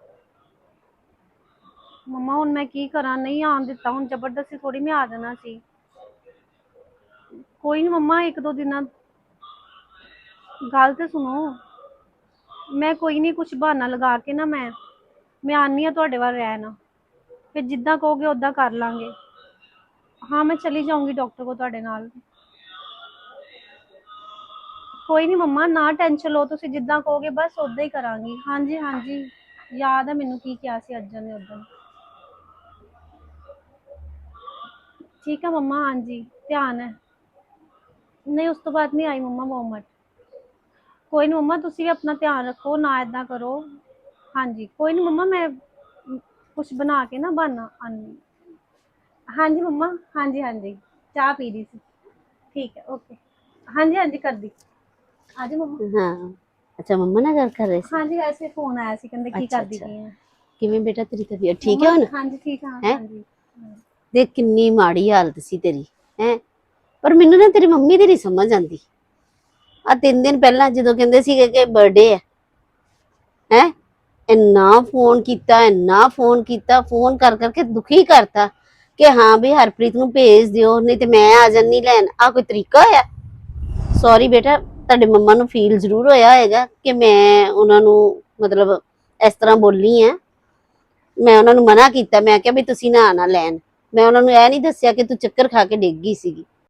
ਮੰਮਾ, ਹੁਣ ਮੈਂ ਕੀ ਕਰਾਂ? ਨਹੀਂ ਆਉਣ ਦਿੱਤਾ, ਹੁਣ ਜ਼ਬਰਦਸਤੀ ਥੋੜੀ ਮੈਂ ਆ ਜਾਣਾ ਸੀ। ਕੋਈ ਨਹੀਂ ਮੰਮਾ, ਇੱਕ ਦੋ ਦਿਨਾਂ ਗੱਲ ਤੇ ਸੁਣੋ। ਮੈਂ ਕੋਈ ਨਹੀਂ, ਕੁਛ ਬਹਾਨਾ ਲਗਾ ਕੇ ਨਾ ਮੈਂ ਮੈਂ ਆਨੀ ਆ ਤੁਹਾਡੇ ਵੱਲ ਰਹਿਣ। ਫਿਰ ਜਿੱਦਾਂ ਕਹੋਗੇ ਉਦਾਂ ਕਰ ਲਾਂਗੇ। ਹਾਂ, ਮੈਂ ਚਲੀ ਜਾਊਂਗੀ ਡਾਕਟਰ ਕੋ ਤੁਹਾਡੇ ਨਾਲ। ਕੋਈ ਨਹੀਂ ਮੰਮਾ, ਨਾ ਟੈਨਸ਼ਨ ਲਓ, ਤੁਸੀਂ ਜਿੱਦਾਂ ਕਹੋਗੇ ਬਸ ਉਦਾਂ ਹੀ ਕਰਾਂਗੀ। ਹਾਂਜੀ ਹਾਂਜੀ, ਯਾਦ ਹੈ ਮੈਨੂੰ ਕੀ ਕਿਹਾ ਸੀ ਅਰਜਨ ਨੇ ਉਦੋਂ ਠੀਕ ਹੈ ਮੰਮਾ, ਹਾਂਜੀ, ਧਿਆਨ ਹੈ। ਨਹੀਂ, ਉਸ ਤੋਂ ਬਾਅਦ ਨਹੀਂ ਆਈ ਮੰਮਾ ਮੋਮਟ ਕੋਈ ਨਹੀਂ ਮੰਮਾ, ਤੁਸੀਂ ਵੀ ਆਪਣਾ ਧਿਆਨ ਰੱਖੋ, ਨਾ ਇਦਾਂ ਕਰੋ। ਹਾਂਜੀ, ਕੋਈ ਨਹੀਂ ਮੰਮਾ, ਮੈਂ ਕੁਝ ਬਣਾ ਕੇ ਨਾ ਬਣਾ ਆਨੀ ਹਾਂਜੀ ਮੰਮਾ ਹਾਂਜੀ ਹਾਂਜੀ। ਚਾਹ ਪੀ ਰਹੀ ਸੀ। ਠੀਕ ਹੈ ਓਕੇ ਹਾਂਜੀ ਹਾਂਜੀ ਕਰਦੀ। ਆਜੀ ਮੰਮਾ। ਹਾਂ। ਅੱਛਾ ਮੰਮਾ ਨਾਲ ਗੱਲ ਕਰ ਰਹੇ ਸੀ? ਹਾਂਜੀ ਵੈਸੇ ਫੋਨ ਆਇਆ ਸੀ ਕਹਿੰਦੇ ਕੀ ਅੱਛਾ, ਕਰਦੀ ਅੱਛਾ। ਪਈ ਹੈ ਕਿਵੇਂ ਬੇਟਾ ਤੇਰੀ ਤਬੀਅਤ ਠੀਕ ਹੈ ਹੁਣ? ਹਾਂਜੀ ਠੀਕ ਹਾਂ ਹੈਂ? ਹਾਂਜੀ। ਦੇਖ ਕਿੰਨੀ ਮਾੜੀ ਹਾਲਤ ਸੀ ਤੇਰੀ ਹੈ? ਪਰ ਮੈਨੂੰ ਨਾ ਤੇਰੀ ਮੰਮੀ ਦੀ ਨਹੀਂ ਸਮਝ ਆਂਦੀ ਆ ਤਿੰਨ ਦਿਨ ਪਹਿਲਾਂ ਜਦੋਂ ਕਹਿੰਦੇ ਸੀਗੇ ਕਿ ਬਰਥਡੇ ਹੈ ਹੈ? ਇੰਨਾ ਫੋਨ ਕੀਤਾ, ਇੰਨਾ ਫੋਨ ਕੀਤਾ, ਫੋਨ ਕਰ ਕਰਕੇ ਦੁਖੀ ਕਰਤਾ ਕਿ ਹਾਂ ਵੀ ਹਰਪ੍ਰੀਤ ਨੂੰ ਭੇਜ ਦਿਓ, ਨਹੀਂ ਤੇ ਮੈਂ ਆ ਜੰਨੀ ਲੈਣ। ਆ ਕੋਈ ਤਰੀਕਾ ਹੋਇਆ? ਸੌਰੀ ਬੇਟਾ, ਤੁਹਾਡੇ ਮੰਮਾ ਨੂੰ ਫੀਲ ਜ਼ਰੂਰ ਹੋਇਆ ਹੋਏਗਾ ਕਿ ਮੈਂ ਉਹਨਾਂ ਨੂੰ ਮਤਲਬ ਇਸ ਤਰ੍ਹਾਂ ਬੋਲੀ ਆ। ਮੈਂ ਉਹਨਾਂ ਨੂੰ ਮਨਾ ਕੀਤਾ, ਮੈਂ ਕਿਹਾ ਵੀ ਤੁਸੀਂ ਨਾ ਆਣਾ ਲੈਣ। ਮੈਂ ਉਹਨਾਂ ਨੂੰ ਇਹ ਨਹੀਂ ਦੱਸਿਆ ਕਿ ਤੂੰ ਚੱਕਰ ਖਾ ਕੇ ਡਿੱਗ ਗਈ ਸੀਗੀ।